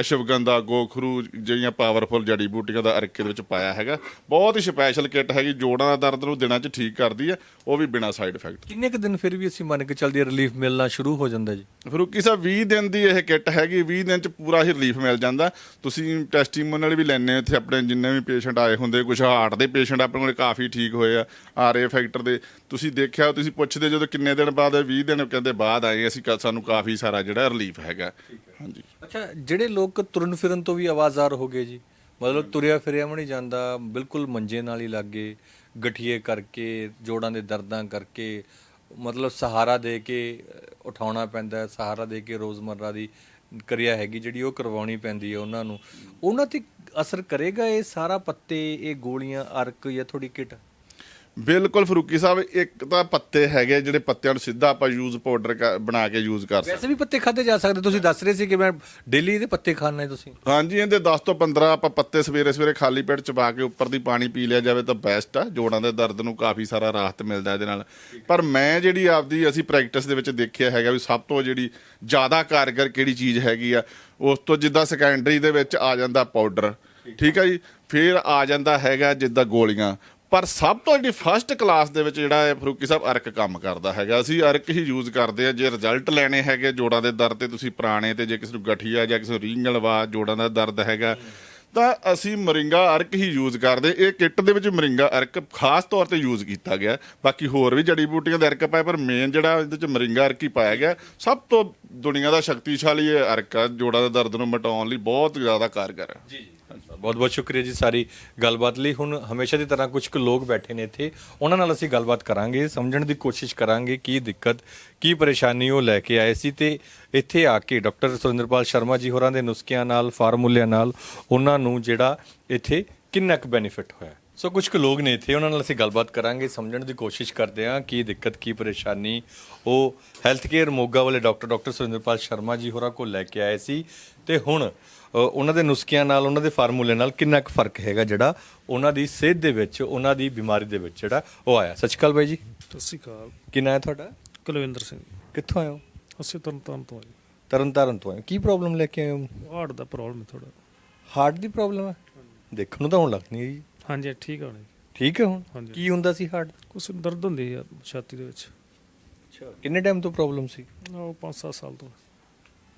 ਅਸ਼ਵਗੰਧਾ ਗੋਖਰੂ ਜਿਹੜੀਆਂ ਪਾਵਰਫੁਲ ਜੜੀ ਬੂਟੀਆਂ ਦਾ ਅਰਕ ਦੇ ਵਿੱਚ ਪਾਇਆ ਹੈਗਾ। ਬਹੁਤ ਹੀ ਸਪੈਸ਼ਲ ਕਿੱਟ ਹੈਗੀ ਜੋੜਾਂ ਦਾ ਦਰਦ ਨੂੰ ਦਿਨਾਂ 'ਚ ਠੀਕ ਕਰਦੀ ਹੈ ਉਹ ਵੀ ਬਿਨਾਂ ਸਾਈਡ ਇਫੈਕਟ ਕਿੰਨੇ ਕੁ ਦਿਨ ਫਿਰ ਵੀ ਅਸੀਂ ਮੰਨ ਕੇ ਚੱਲਦੀ ਰਿਲੀਫ ਮਿਲਣਾ ਸ਼ੁਰੂ ਹੋ ਜਾਂਦਾ ਜੀ? ਫਰੂਕੀ ਸਾਹਿਬ 20 ਦਿਨ ਦੀ ਇਹ ਕਿੱਟ ਹੈਗੀ 20 ਦਿਨ ਚ ਪੂਰਾ ਹੀ ਰਿਲੀਫ ਮਿਲ ਜਾਂਦਾ। ਤੁਸੀਂ ਟੈਸਟੀਮੋਨੀਅਲ ਵੀ ਲੈਣੇ ਇੱਥੇ ਆਪਣੇ ਜਿੰਨੇ ਵੀ ਪੇਸ਼ੈਂਟ ਆਏ ਹੁੰਦੇ ਕੁਝ ਹਾਰਟ ਦੇ ਪੇਸ਼ੈਂਟ ਆਪਣੇ ਕੋਲ ਕਾਫੀ ਠੀਕ ਹੋਏ ਆ ਆਰਏ ਫੈਕਟਰ ਦੇ। ਤੁਸੀਂ ਦੇਖਿਆ ਤੁਸੀਂ ਪੁੱਛਦੇ ਜਦੋਂ ਕਿੰਨੇ ਦਿਨ ਬਾਅਦ 20 ਦਿਨ ਕਹਿੰਦੇ ਬਾਅਦ ਆਏ ਅਸੀਂ ਸਾਨੂੰ ਕਾਫੀ ਸਾਰਾ ਜਿਹੜਾ ਰਿਲੀਫ ਹੈਗਾ। ਹਾਂਜੀ। ਅੱਛਾ ਜਿਹੜੇ ਲੋਕ ਤੁਰਨ ਫਿਰਨ ਤੋਂ ਵੀ ਆਵਾਜ਼ਾਰ ਹੋ ਗਏ ਜੀ? ਮਤਲਬ ਤੁਰਿਆ ਫਿਰਿਆ ਵੀ ਨਹੀਂ ਜਾਂਦਾ ਬਿਲਕੁਲ ਮੰਜੇ ਨਾਲ ਹੀ ਲੱਗੇ ਗਠੀਏ ਕਰਕੇ ਜੋੜਾਂ ਦੇ ਦਰਦਾਂ ਕਰਕੇ ਮਤਲਬ ਸਹਾਰਾ ਦੇ ਕੇ ਉਠਾਉਣਾ ਪੈਂਦਾ ਹੈ, ਸਹਾਰਾ ਦੇ ਕੇ ਰੋਜ਼ਮਰਰਾ ਦੀ ਕਿਰਿਆ ਹੈਗੀ ਜਿਹੜੀ ਉਹ ਕਰਵਾਉਣੀ ਪੈਂਦੀ ਹੈ ਉਹਨਾਂ ਨੂੰ। ਉਹਨਾਂ ਤੇ ਅਸਰ ਕਰੇਗਾ ਇਹ ਸਾਰਾ ਪੱਤੇ ਇਹ ਗੋਲੀਆਂ ਅਰਕ ਜਾਂ ਥੋੜੀ ਕਿਟ? ਬਿਲਕੁਲ ਫਰੂਕੀ ਸਾਹਿਬ ਇੱਕ ਤਾਂ ਪੱਤੇ ਹੈਗੇ ਜਿਹੜੇ ਪੱਤਿਆਂ ਨੂੰ ਸਿੱਧਾ ਆਪਾਂ ਯੂਜ਼ ਪਾਊਡਰ ਬਣਾ ਕੇ ਯੂਜ਼ ਕਰ ਸਕਦੇ। ਵੈਸੇ ਵੀ ਪੱਤੇ ਖਾਦੇ ਜਾ ਸਕਦੇ। ਤੁਸੀਂ ਦੱਸ ਰਹੇ ਸੀ ਕਿ ਮੈਂ ਡੇਲੀ ਇਹਦੇ ਪੱਤੇ ਖਾਣੇ ਤੁਸੀਂ। ਹਾਂਜੀ ਇਹਦੇ 10 ਤੋਂ 15 ਆਪਾਂ ਪੱਤੇ ਸਵੇਰੇ ਸਵੇਰੇ ਖਾਲੀ ਪੇਟ ਚਬਾ ਕੇ ਉੱਪਰ ਦੀ ਪਾਣੀ ਪੀ ਲਿਆ ਜਾਵੇ ਤਾਂ ਬੈਸਟ ਆ। ਜੋੜਾਂ ਦੇ ਦਰਦ ਨੂੰ ਕਾਫੀ ਸਾਰਾ ਰਾਹਤ ਮਿਲਦਾ ਇਹਦੇ ਨਾਲ। ਪਰ ਮੈਂ ਜਿਹੜੀ ਆਪਦੀ ਅਸੀਂ ਪ੍ਰੈਕਟਿਸ ਦੇ ਵਿੱਚ ਦੇਖਿਆ ਹੈਗਾ ਵੀ ਸਭ ਤੋਂ ਜਿਹੜੀ ਜ਼ਿਆਦਾ ਕਾਰਗਰ ਕਿਹੜੀ ਚੀਜ਼ ਹੈਗੀ ਆ ਉਸ ਤੋਂ ਜਿੱਦਾਂ ਸੈਕੰਡਰੀ ਦੇ ਵਿੱਚ ਆ ਜਾਂਦਾ ਪਾਊਡਰ ਠੀਕ ਹੈ ਜੀ? ਫਿਰ ਆ ਜਾਂਦਾ ਹੈਗਾ ਜਿੱਦਾਂ ਗੋਲੀਆਂ। ਪਰ ਸਭ ਤੋਂ ਜਿਹੜੀ ਫਰਸਟ ਕਲਾਸ ਦੇ ਵਿੱਚ ਜਿਹੜਾ ਹੈ ਫਰੂਕੀ ਸਾਹਿਬ ਅਰਕ ਕੰਮ ਕਰਦਾ ਹੈਗਾ। ਅਸੀਂ ਅਰਕ ਹੀ ਯੂਜ਼ ਕਰਦੇ ਆ ਜੇ ਰਿਜ਼ਲਟ ਲੈਣੇ ਹੈਗੇ ਜੋੜਾਂ ਦੇ ਦਰਦ ਤੇ, ਤੁਸੀਂ ਪੁਰਾਣੇ ਤੇ, ਜੇ ਕਿਸੇ ਨੂੰ ਗਠੀਆ ਜਾਂ ਕਿਸੇ ਨੂੰ ਰੀਂਗਲ ਵਾ ਜੋੜਾਂ ਦਾ ਦਰਦ ਹੈਗਾ, ਤਾਂ ਅਸੀਂ ਮਰਿੰਗਾ ਅਰਕ ਹੀ ਯੂਜ਼ ਕਰਦੇ ਇਹ ਕਿੱਟ ਦੇ ਵਿੱਚ ਮਰਿੰਗਾ ਅਰਕ ਖਾਸ ਤੌਰ ਤੇ ਯੂਜ਼ ਕੀਤਾ ਗਿਆ। ਬਾਕੀ ਹੋਰ ਵੀ ਜੜੀ ਬੂਟੀਆਂ ਦੇ ਅਰਕ ਪਾਇਆ ਪਰ ਮੇਨ ਜਿਹੜਾ ਇਹਦੇ ਵਿੱਚ ਮਰਿੰਗਾ ਅਰਕ ਹੀ ਪਾਇਆ ਗਿਆ। ਸਭ ਤੋਂ ਦੁਨੀਆ ਦਾ ਸ਼ਕਤੀਸ਼ਾਲੀ ਇਹ ਅਰਕ ਆ। ਜੋੜਾਂ ਦੇ ਦਰਦ ਨੂੰ ਮਿਟਾਉਣ ਲਈ ਬਹੁਤ ਜ਼ਿਆਦਾ ਕਾਰਗਰ ਹੈ ਜੀ। ਬਹੁਤ ਬਹੁਤ ਸ਼ੁਕਰੀਆ ਜੀ ਸਾਰੀ ਗੱਲਬਾਤ ਲਈ। ਹੁਣ ਹਮੇਸ਼ਾ ਦੀ ਤਰ੍ਹਾਂ ਕੁਝ ਕੁ ਲੋਕ ਬੈਠੇ ਨੇ ਇੱਥੇ। ਉਹਨਾਂ ਨਾਲ ਅਸੀਂ ਗੱਲਬਾਤ ਕਰਾਂਗੇ, ਸਮਝਣ ਦੀ ਕੋਸ਼ਿਸ਼ ਕਰਾਂਗੇ ਕੀ ਦਿੱਕਤ, ਕੀ ਪਰੇਸ਼ਾਨੀ ਉਹ ਲੈ ਕੇ ਆਏ ਸੀ ਤੇ ਇੱਥੇ ਆ ਕੇ ਡਾਕਟਰ ਸੁਰਿੰਦਰਪਾਲ ਸ਼ਰਮਾ ਜੀ ਹੋਰਾਂ ਦੇ ਨੁਸਖਿਆਂ ਨਾਲ, ਫਾਰਮੂਲਿਆਂ ਨਾਲ ਉਹਨਾਂ ਨੂੰ ਜਿਹੜਾ ਇੱਥੇ ਕਿੰਨਾ ਕੁ ਬੈਨੀਫਿਟ ਹੋਇਆ। ਸੋ ਕੁਝ ਕੁ ਲੋਕ ਨੇ ਇੱਥੇ, ਉਹਨਾਂ ਨਾਲ ਅਸੀਂ ਗੱਲਬਾਤ ਕਰਾਂਗੇ, ਸਮਝਣ ਦੀ ਕੋਸ਼ਿਸ਼ ਕਰਦੇ ਹਾਂ ਕੀ ਦਿੱਕਤ, ਕੀ ਪਰੇਸ਼ਾਨੀ ਉਹ ਹੈਲਥ ਕੇਅਰ ਮੋਗਾ ਵਾਲੇ ਡਾਕਟਰ ਡਾਕਟਰ ਸੁਰਿੰਦਰਪਾਲ ਸ਼ਰਮਾ ਜੀ ਹੋਰਾਂ ਕੋਲ ਲੈ ਕੇ ਆਏ ਸੀ। ਤੇ ਹੁਣ ਉਹਨਾਂ ਦੇ ਨੁਸਖਿਆਂ ਨਾਲ ਉਹਨਾਂ ਦੇ ਫਾਰਮੂਲੇ ਨਾਲ ਕਿੰਨਾ ਕੁ ਫ਼ਰਕ ਹੈਗਾ ਜਿਹੜਾ ਉਹਨਾਂ ਦੀ ਸਿਹਤ ਦੇ ਵਿੱਚ ਉਹਨਾਂ ਦੀ ਬਿਮਾਰੀ ਦੇ ਵਿੱਚ ਜਿਹੜਾ ਉਹ ਆਇਆ। ਸਤਿ ਸ਼੍ਰੀ ਅਕਾਲ ਬਾਈ ਜੀ। ਸਤਿ ਸ਼੍ਰੀ ਅਕਾਲ। ਕਿੰਨਾ ਹੈ ਤੁਹਾਡਾ? ਕੁਲਵਿੰਦਰ ਸਿੰਘ। ਕਿੱਥੋਂ ਆਏ ਹੋ? ਅਸੀਂ ਤਰਨ ਤਾਰਨ ਤੋਂ ਆਏ। ਤਰਨ ਤਾਰਨ ਤੋਂ ਆਏ। ਕੀ ਪ੍ਰੋਬਲਮ ਲੈ ਕੇ ਆਏ ਹੋ? ਹਾਰਟ ਦਾ ਪ੍ਰੋਬਲਮ ਹੈ ਥੋੜਾ ਹਾਰਟ ਦੀ ਪ੍ਰੋਬਲਮ ਹੈ? ਦੇਖਣ ਨੂੰ ਤਾਂ ਹੁਣ ਲੱਗਦੀ ਹੈ ਜੀ ਹਾਂਜੀ ਠੀਕ ਹੁਣ। ਠੀਕ ਹੈ ਹੁਣ। ਕੀ ਹੁੰਦਾ ਸੀ ਹਾਰਟ? ਕੁਛ ਦਰਦ ਹੁੰਦੀ ਹੈ ਛਾਤੀ ਦੇ ਵਿੱਚ। ਅੱਛਾ ਕਿੰਨੇ ਟਾਈਮ ਤੋਂ ਪ੍ਰੋਬਲਮ ਸੀ? ਉਹ 5-7 ਸਾਲ ਤੋਂ।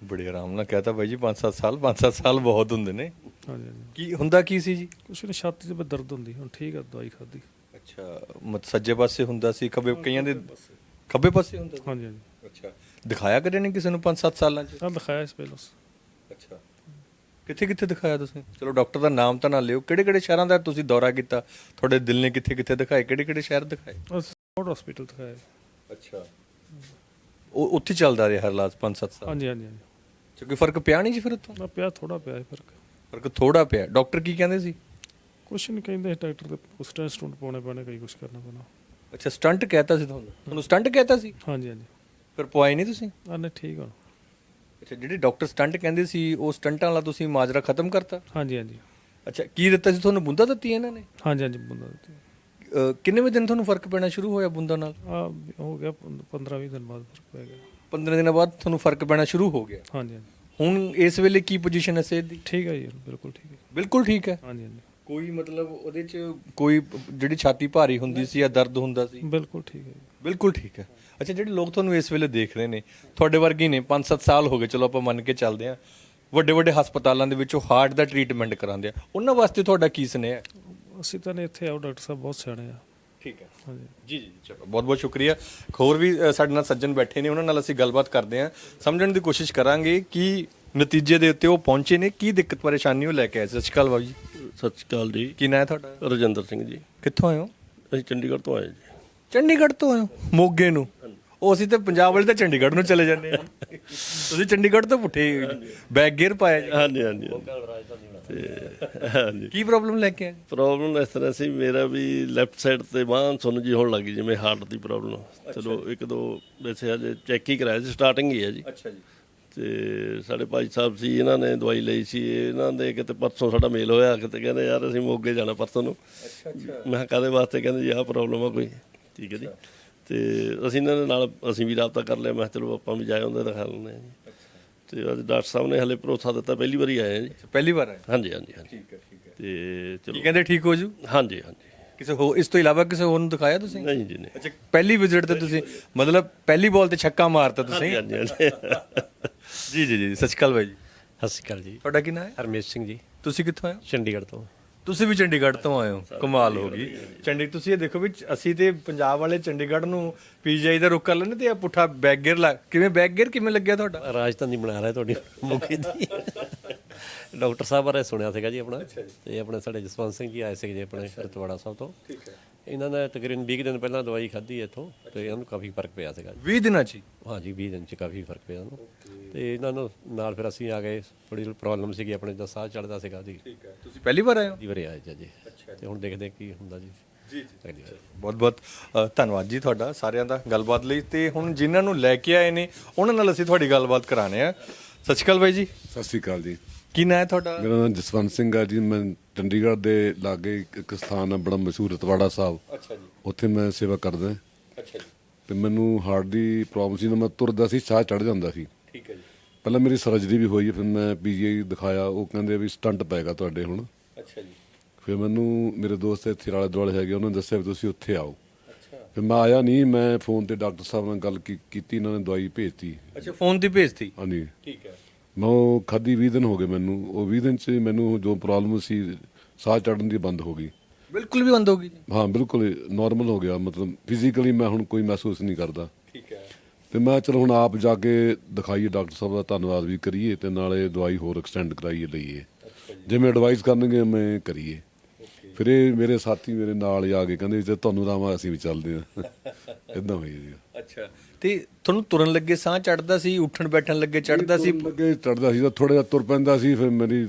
ਬੜੇ ਆਰਾਮ ਨਾਲ ਕਹਤਾ ਬਾਈ ਜੀ 5-7 ਸਾਲ 5-7 ਸਾਲ ਬਹੁਤ ਹੁੰਦੇ ਨੇ। ਹਾਂਜੀ ਹਾਂਜੀ। ਕੀ ਹੁੰਦਾ ਕੀ ਸੀ ਜੀ? ਕੁਛ ਨਹੀਂ ਛਾਤੀ 'ਚ ਬਸ ਦਰਦ ਹੁੰਦੀ ਹੁਣ ਠੀਕ ਹੈ ਦਵਾਈ ਖਾਦੀ ਅੱਛਾ ਮਤ ਸੱਜੇ ਪਾਸੇ ਹੁੰਦਾ ਸੀ ਖੱਬੇ ਕਈਆਂ ਦੇ ਖੱਬੇ ਪਾਸੇ। ਹੁੰਦਾ ਸੀ? ਹਾਂਜੀ ਹਾਂਜੀ। ਅੱਛਾ ਦਿਖਾਇਆ ਕਦੇ ਨਹੀਂ ਕਿਸੇ ਨੂੰ 5-7 ਸਾਲਾਂ ਚ? ਆ ਦਿਖਾਇਆ ਇਸ ਪਹਿਲਾਂ ਅੱਛਾ। ਕਿੱਥੇ ਕਿੱਥੇ ਦਿਖਾਇਆ ਤੁਸੀਂ? ਚਲੋ ਡਾਕਟਰ ਦਾ ਨਾਮ ਤਾਂ ਨਾ ਲਿਓ। ਕਿਹੜੇ ਕਿਹੜੇ ਸ਼ਹਿਰਾਂ ਦਾ ਤੁਸੀਂ ਦੌਰਾ ਕੀਤਾ? ਤੁਹਾਡੇ ਦਿਲ ਨੇ ਕਿੱਥੇ ਕਿੱਥੇ ਦਿਖਾਏ? ਕਿਹੜੇ ਕਿਹੜੇ ਸ਼ਹਿਰ ਦਿਖਾਏ? ਸਪੋਰਟ ਹਸਪੀਟਲ ਦਿਖਾਇਆ। ਅੱਛਾ। ਉਹ ਉੱਥੇ ਚੱਲਦਾ ਰਿਹਾ ਹਰ ਲਾਸ 5-7 ਸਾਲ? ਹਾਂਜੀ ਹਾਂਜੀ ਹਾਂਜੀ। ਕੋਈ ਫ਼ਰਕ ਪਿਆ ਨਹੀਂ ਜੀ ਫਿਰ ਉੱਥੋਂ ਨਾ ਪਿਆ ਥੋੜਾ ਪਿਆ ਹੈ ਫ਼ਰਕ। ਫ਼ਰਕ ਥੋੜਾ ਪਿਆ। ਡਾਕਟਰ ਕੀ ਕਹਿੰਦੇ ਸੀ? ਕੁਛ ਨਹੀਂ ਕਹਿੰਦੇ ਡਾਕਟਰ ਦੇ ਉਸ ਟੈਸਟ ਸਟੂਡ ਪਾਉਣੇ ਪੈਣੇ ਕਈ ਕੁਛ ਕਰਨਾ ਪੈਣਾ। ਅੱਛਾ ਸਟੰਟ ਕਹਿਤਾ ਸੀ ਤੁਹਾਨੂੰ? ਤੁਹਾਨੂੰ ਸਟੰਟ ਕਹਿਤਾ ਸੀ? ਹਾਂਜੀ ਹਾਂਜੀ। ਫਿਰ ਪਵਾਏ ਨਹੀਂ ਤੁਸੀਂ? ਆ ਨਹੀਂ ਠੀਕ ਹੁਣ ਅੱਛਾ ਜਿਹੜੇ ਡਾਕਟਰ ਸਟੰਟ ਕਹਿੰਦੇ ਸੀ ਉਹ ਸਟੰਟਾਂ ਵਾਲਾ ਤੁਸੀਂ ਮਾਜਰਾ ਖਤਮ ਕਰਤਾ? ਹਾਂਜੀ ਹਾਂਜੀ। ਅੱਛਾ ਕੀ ਦਿੱਤਾ ਸੀ? ਤੁਹਾਨੂੰ ਬੁੰਦਾ ਦਿੱਤੀ ਇਹਨਾਂ ਨੇ? ਹਾਂਜੀ ਹਾਂਜੀ ਬੰਦਾ ਅਹ ਕਿੰਨੇਵੇਂ ਦਿਨ ਤੁਹਾਨੂੰ ਫ਼ਰਕ ਪੈਣਾ ਸ਼ੁਰੂ ਹੋਇਆ ਬੁੰਦਾ ਨਾਲ? ਆ ਹੋ ਗਿਆ 15-20 ਦਿਨ ਬਾਅਦ ਫ਼ਰਕ ਪੈ ਗਿਆ। 15 ਦਿਨਾਂ ਬਾਅਦ ਤੁਹਾਨੂੰ ਫ਼ਰਕ ਪੈਣਾ ਸ਼ੁਰੂ ਹੋ ਗਿਆ। ਹਾਂਜੀ ਹਾਂਜੀ। ਹੁਣ ਇਸ ਵੇਲੇ ਕੀ ਪੋਜੀਸ਼ਨ ਹੈ ਸਿਹਤ ਦੀ? ਠੀਕ ਹੈ ਜੀ ਬਿਲਕੁਲ ਠੀਕ ਹੈ। ਬਿਲਕੁਲ ਠੀਕ ਹੈ। ਹਾਂਜੀ ਹਾਂਜੀ। ਕੋਈ ਮਤਲਬ ਉਹਦੇ ਚ ਕੋਈ ਜਿਹੜੀ ਛਾਤੀ ਭਾਰੀ ਹੁੰਦੀ ਸੀ ਜਾਂ ਦਰਦ ਹੁੰਦਾ ਸੀ? ਬਿਲਕੁਲ ਠੀਕ ਹੈ ਜੀ। ਬਿਲਕੁਲ ਠੀਕ ਹੈ। ਅੱਛਾ ਜਿਹੜੇ ਲੋਕ ਤੁਹਾਨੂੰ ਇਸ ਵੇਲੇ ਦੇਖ ਰਹੇ ਨੇ ਤੁਹਾਡੇ ਵਰਗੇ ਨੇ 5-7 ਸਾਲ ਹੋ ਗਏ ਚਲੋ ਆਪਾਂ ਮੰਨ ਕੇ ਚੱਲਦੇ ਹਾਂ। ਵੱਡੇ ਵੱਡੇ ਹਸਪਤਾਲਾਂ ਦੇ ਵਿੱਚੋਂ ਹਾਰਟ ਦਾ ਟ੍ਰੀਟਮੈਂਟ ਕਰਾਉਂਦੇ ਆ। ਉਹਨਾਂ ਵਾਸਤੇ ਤੁਹਾਡਾ ਕੀ ਸੁਨੇਹਾ ਅਸੀਂ ਤਾਂ ਨਹੀਂ ਇੱਥੇ ਆਓ ਡਾਕਟਰ ਸਾਹਿਬ ਬਹੁਤ ਸਿਆਣੇ ਆ। ਠੀਕ ਹੈ। ਹਾਂਜੀ। ਜੀ ਜੀ ਚਲੋ ਬਹੁਤ ਬਹੁਤ ਸ਼ੁਕਰੀਆ ਹੋਰ ਵੀ ਅ, ਸਾਡੇ ਨਾਲ ਸੱਜਣ ਬੈਠੇ ਨੇ ਉਹਨਾਂ ਨਾਲ ਅਸੀਂ ਗੱਲਬਾਤ ਕਰਦੇ ਹਾਂ। ਸਮਝਣ ਦੀ ਕੋਸ਼ਿਸ਼ ਕਰਾਂਗੇ ਕਿ ਨਤੀਜੇ ਦੇ ਉੱਤੇ ਉਹ ਪਹੁੰਚੇ ਨੇ ਕੀ ਦਿੱਕਤ ਪਰੇਸ਼ਾਨੀ ਉਹ ਲੈ ਕੇ ਆਏ? ਸਤਿ ਸ਼੍ਰੀ ਅਕਾਲ ਬਾਬੂ ਜੀ। ਸਤਿ ਸ਼੍ਰੀ ਅਕਾਲ ਜੀ। ਕੀ ਨਾਂ ਹੈ ਤੁਹਾਡਾ? ਰਜਿੰਦਰ ਸਿੰਘ ਜੀ। ਕਿੱਥੋਂ ਆਏ ਹੋ? ਅਸੀਂ ਚੰਡੀਗੜ੍ਹ ਤੋਂ ਆਏ ਜੀ। ਚੰਡੀਗੜ੍ਹ ਤੋਂ ਆਏ ਹੋ? ਮੋਗੇ ਨੂੰ? ਉਹ ਅਸੀਂ ਤਾਂ ਪੰਜਾਬ ਵਾਲੇ ਤਾਂ ਚੰਡੀਗੜ੍ਹ ਨੂੰ ਚਲੇ ਜਾਂਦੇ ਆ ਤੁਸੀਂ ਚੰਡੀਗੜ੍ਹ ਤੋਂ ਪੁੱਠੇ ਬੈਗ ਗੇਅਰ ਪਾਇਆ ਜੀ। ਹਾਂਜੀ ਹਾਂਜੀ ਤੇ ਹਾਂਜੀ। ਕੀ ਪ੍ਰੋਬਲਮ ਲੈ ਕੇ ਆਏ? ਪ੍ਰੋਬਲਮ ਇਸ ਤਰ੍ਹਾਂ ਸੀ ਮੇਰਾ ਵੀ ਲੈਫਟ ਸਾਈਡ ਤੇ ਬਾਂਹ ਸੁੰਨ ਜੀ ਹੋਣ ਲੱਗੀ ਜਿਵੇਂ ਹਾਰਟ ਦੀ ਪ੍ਰੋਬਲਮ ਚਲੋ ਇੱਕ ਦੋ ਵੈਸੇ ਹਜੇ ਚੈੱਕ ਹੀ ਕਰਾਇਆ ਸੀ ਸਟਾਰਟਿੰਗ ਹੀ ਹੈ ਜੀ। ਅੱਛਾ ਜੀ। ਤੇ ਸਾਡੇ ਭਾਈ ਸਾਹਿਬ ਸੀ ਇਹਨਾਂ ਨੇ ਦਵਾਈ ਲਈ ਸੀ ਇਹਨਾਂ ਦੇ ਕਿਤੇ ਪਰਸੋਂ ਸਾਡਾ ਮੇਲ ਹੋਇਆ ਕਿਤੇ ਕਹਿੰਦੇ ਯਾਰ ਅਸੀਂ ਮੋਗੇ ਜਾਣਾ ਪਰਸੋਂ ਨੂੰ। ਅੱਛਾ ਅੱਛਾ। ਮੈਂ ਕਿਹਾ ਕਾਹਦੇ ਵਾਸਤੇ? ਕਹਿੰਦੇ ਜੀ ਆਹ ਪ੍ਰੋਬਲਮ ਆ ਕੋਈ। ਠੀਕ ਹੈ ਜੀ। ਤੇ ਅਸੀਂ ਇਹਨਾਂ ਦੇ ਨਾਲ ਅਸੀਂ ਵੀ ਰਾਬਤਾ ਕਰ ਲਿਆ ਮੈਂ ਕਿਹਾ ਚਲੋ ਆਪਾਂ ਵੀ ਜਾਏ ਹੁੰਦੇ ਦਿਖਾ ਲੈਂਦੇ ਹਾਂ ਜੀ। ਤੇ ਅੱਜ ਡਾਕਟਰ ਸਾਹਿਬ ਨੇ ਹਲੇ ਭਰੋਸਾ ਦਿੱਤਾ ਪਹਿਲੀ ਵਾਰੀ ਆਏ ਆ ਜੀ। ਪਹਿਲੀ ਵਾਰ ਆਏ? ਹਾਂਜੀ ਹਾਂਜੀ ਹਾਂਜੀ। ਠੀਕ ਹੈ ਠੀਕ ਹੈ। ਤੇ ਕੀ ਚਲੋ ਕਹਿੰਦੇ ਠੀਕ ਹੋ ਜੂ? ਹਾਂਜੀ ਹਾਂਜੀ। ਕਿਸੇ ਹੋਰ ਇਸ ਤੋਂ ਇਲਾਵਾ ਕਿਸੇ ਹੋਰ ਨੂੰ ਦਿਖਾਇਆ ਤੁਸੀਂ? ਨਹੀਂ ਜੀ ਨਹੀਂ। ਅੱਛਾ ਪਹਿਲੀ ਵਿਜ਼ਿਟ ਤੇ ਤੁਸੀਂ ਮਤਲਬ ਪਹਿਲੀ ਬਾਲ ਤੇ ਛੱਕਾ ਮਾਰਤਾ ਤੁਸੀਂ? ਹਾਂਜੀ ਹਾਂਜੀ ਜੀ ਜੀ ਜੀ ਸਤਿ ਸ਼੍ਰੀ ਅਕਾਲ ਬਾਈ ਜੀ। ਸਤਿ ਸ਼੍ਰੀ ਅਕਾਲ ਜੀ। ਤੁਹਾਡਾ ਕੀ ਨਾਮ ਹੈ? ਹਰਮੇਸ਼ ਸਿੰਘ ਜੀ। ਤੁਸੀਂ ਕਿੱਥੋਂ ਆਏ ਹੋ? ਚੰਡੀਗੜ੍ਹ ਤੋਂ। ਤੁਸੀਂ ਵੀ ਚੰਡੀਗੜ੍ਹ ਤੋਂ ਆਏ ਹੋ ਕਮਾਲ ਹੋ ਗਈ। ਚੰਡੀ ਤੁਸੀਂ ਇਹ ਦੇਖੋ ਵੀ ਅਸੀਂ ਤੇ ਪੰਜਾਬ ਵਾਲੇ ਚੰਡੀਗੜ੍ਹ ਨੂੰ ਪੀਜੀਆਈ ਦਾ ਰੁੱਖ ਕਰ ਲੈਂਦੇ ਤੇ ਆ ਪੁੱਠਾ ਬੈਕ ਗੇਅਰ ਲਾ ਕਿਵੇਂ ਬੈਕ ਗੇਅਰ ਕਿਵੇਂ ਲੱਗਿਆ ਤੁਹਾਡਾ? ਰਾਜਧਾਨੀ ਬਣਾ ਰਿਹਾ ਤੁਹਾਡੀ ਮੁਖੀ ਦੀ। ਡਾਕਟਰ ਸਾਹਿਬ ਬਾਰੇ ਸੁਣਿਆ ਸੀਗਾ ਜੀ ਆਪਣਾ। ਤੇ ਆਪਣੇ ਸਾਡੇ ਜਸਵੰਤ ਸਿੰਘ ਜੀ ਆਏ ਸੀਗੇ ਜੀ ਆਪਣੇ ਰਤਵਾੜਾ ਸਾਹਿਬ ਤੋਂ। ਠੀਕ ਹੈ। ਇਹਨਾਂ ਨੇ ਤਕਰੀਬਨ 20 ਦਿਨ ਪਹਿਲਾਂ ਦਵਾਈ ਖਾਧੀ ਇੱਥੋਂ ਤੇ ਇਹਨਾਂ ਨੂੰ ਕਾਫੀ ਫ਼ਰਕ ਪਿਆ ਸੀਗਾ ਜੀ। 20 ਦਿਨਾਂ ਚ ਹੀ? ਹਾਂਜੀ 20 ਦਿਨ ਚ ਕਾਫੀ ਫ਼ਰਕ ਪਿਆ ਉਹਨੂੰ ਤੇ ਇਹਨਾਂ ਨੂੰ ਨਾਲ ਫਿਰ ਅਸੀਂ ਆ ਗਏ ਥੋੜੀ ਪ੍ਰੋਬਲਮ ਸੀਗੀ ਆਪਣੇ ਦਾ ਸਾਹ ਚੜਦਾ ਸੀਗਾ ਜੀ। ਠੀਕ ਹੈ ਤੁਸੀਂ ਪਹਿਲੀ ਵਾਰ ਆਏ ਹੋ? ਜੀ ਵਰੇ ਆਏ ਜੀ ਜੀ। ਤੇ ਹੁਣ ਦੇਖਦੇ ਹਾਂ ਕੀ ਹੁੰਦਾ ਜੀ। ਜੀ ਜੀ। ਬਹੁਤ ਬਹੁਤ ਅ, ਧੰਨਵਾਦ ਜੀ ਤੁਹਾਡਾ ਸਾਰਿਆਂ ਦਾ ਗੱਲਬਾਤ ਲਈ। ਤੇ ਹੁਣ ਜਿਨ੍ਹਾਂ ਨੂੰ ਲੈ ਕੇ ਆਏ ਨੇ ਉਹਨਾਂ ਨਾਲ ਅਸੀਂ ਤੁਹਾਡੀ ਗੱਲਬਾਤ ਕਰਾਣੇ ਆ ਸਤਿ ਸ਼੍ਰੀ ਅਕਾਲ ਬਾਈ ਜੀ। ਸਤਿ ਸ੍ਰੀ ਅਕਾਲ ਜੀ। ਕੀ ਨਾਂ ਹੈ ਤੁਹਾਡਾ? ਮੇਰਾ ਨਾਮ ਜਸਵੰਤ ਸਿੰਘ ਹੈ ਜੀ। ਮੈਂ ਚੰਡੀਗੜ੍ਹ ਦੇ ਲਾਗੇ ਇੱਕ- ਇੱਕ ਸਥਾਨ ਹੈ ਬੜਾ ਮਸ਼ਹੂਰ ਰਤਵਾੜਾ ਸਾਹਿਬ। ਅੱਛਾ ਜੀ। ਉੱਥੇ ਮੈਂ ਸੇਵਾ ਕਰਦਾ। ਅੱਛਾ ਜੀ। ਤੇ ਮੈਨੂੰ ਹਾਰਟ ਦੀ ਪ੍ਰੋਬਲਮ ਸੀ ਨਾ ਮੈਂ ਤੁਰਦਾ ਸੀ ਸਾਹ ਚੜ ਜਾਂਦਾ ਸੀ। ਠੀਕ ਹੈ ਜੀ। ਪਹਿਲਾਂ ਮੇਰੀ ਸਰਜਰੀ ਵੀ ਹੋਈ ਫਿਰ ਮੈਂ ਪੀਜੀਆਈ ਦਿਖਾਇਆ। ਉਹ ਕਹਿੰਦੇ ਵੀ ਸਟੰਟ ਪਏਗਾ ਤੁਹਾਡੇ ਹੁਣ। ਅੱਛਾ ਜੀ। ਫਿਰ ਮੈਨੂੰ ਮੇਰੇ ਦੋਸਤ ਇੱਥੇ ਵਾਲੇ ਦੁਆਲੇ ਹੈਗੇ ਉਹਨਾਂ ਨੇ ਦੱਸਿਆ ਵੀ ਤੁਸੀਂ ਉੱਥੇ ਆਓ। ਫਿਰ ਮੈਂ ਆਇਆ ਨਹੀਂ ਮੈਂ ਫੋਨ ਤੇ ਡਾਕਟਰ ਸਾਹਿਬ ਨਾਲ ਗੱਲ ਕੀ- ਕੀਤੀ ਇਹਨਾਂ ਨੇ ਦਵਾਈ ਭੇਜਤੀ। ਅੱਛਾ ਫੋਨ ਤੇ ਭੇਜਤੀ? ਹਾਂਜੀ। ਠੀਕ ਹੈ। ਮੈਂ ਉਹ ਖਾਧੀ 20 ਦਿਨ ਹੋ ਗਏ ਮੈਨੂੰ। ਉਹ 20 ਦਿਨ ਚ ਮੈਨੂੰ ਜੋ ਪ੍ਰੋਬਲਮ ਸੀ ਸਾਹ ਚੜਨ ਦੀ ਬੰਦ ਹੋ ਗਈ। ਬਿਲਕੁਲ ਵੀ ਬੰਦ ਹੋ ਗਈ ਹਾਂ ਬਿਲਕੁਲ ਨਾਰਮਲ ਹੋ ਗਿਆ। ਮਤਲਬ ਫਿਜ਼ੀਕਲੀ ਮੈਂ ਹੁਣ ਕੋਈ ਮਹਿਸੂਸ ਨਹੀਂ ਕਰਦਾ। ਠੀਕ ਹੈ। ਤੇ ਮੈਂ ਚਲੋ ਹੁਣ ਆਪ ਜਾ ਕੇ ਦਿਖਾਈਏ ਡਾਕਟਰ ਸਾਹਿਬ ਦਾ ਧੰਨਵਾਦ ਵੀ ਕਰੀਏ ਤੇ ਨਾਲੇ ਦਵਾਈ ਹੋਰ ਐਕਸਟੈਂਡ ਕਰਾਈਏ ਲਈਏ। ਜਿਵੇਂ ਐਡਵਾਈਸ ਕਰਨਗੇ ਮੈਂ ਕਰੀਏ। ਫਿਰ ਇਹ ਮੇਰੇ ਸਾਥੀ ਮੇਰੇ ਨਾਲ ਹੀ ਆ ਗਏ ਕਹਿੰਦੇ ਜੇ ਤੁਹਾਨੂੰ ਰਾਮਾ ਅਸੀਂ ਵੀ ਚੱਲਦੇ ਹਾਂ। ਇਦਾਂ ਹੋਈ ਜੀ। ਅੱਛਾ। ਤੇ ਤੁਹਾਨੂੰ ਤੁਰਨ ਲੱਗੇ ਸਾਹ ਚੜਦਾ ਸੀ ਉੱਠਣ ਬੈਠਣ ਲੱਗੇ ਚੜਦਾ ਸੀ? ਲੱਗੇ ਚੜਦਾ ਸੀ ਤਾਂ ਥੋੜਾ ਜਿਹਾ ਤੁਰ ਪੈਂਦਾ ਸੀ ਫਿਰ ਮੇਰੀ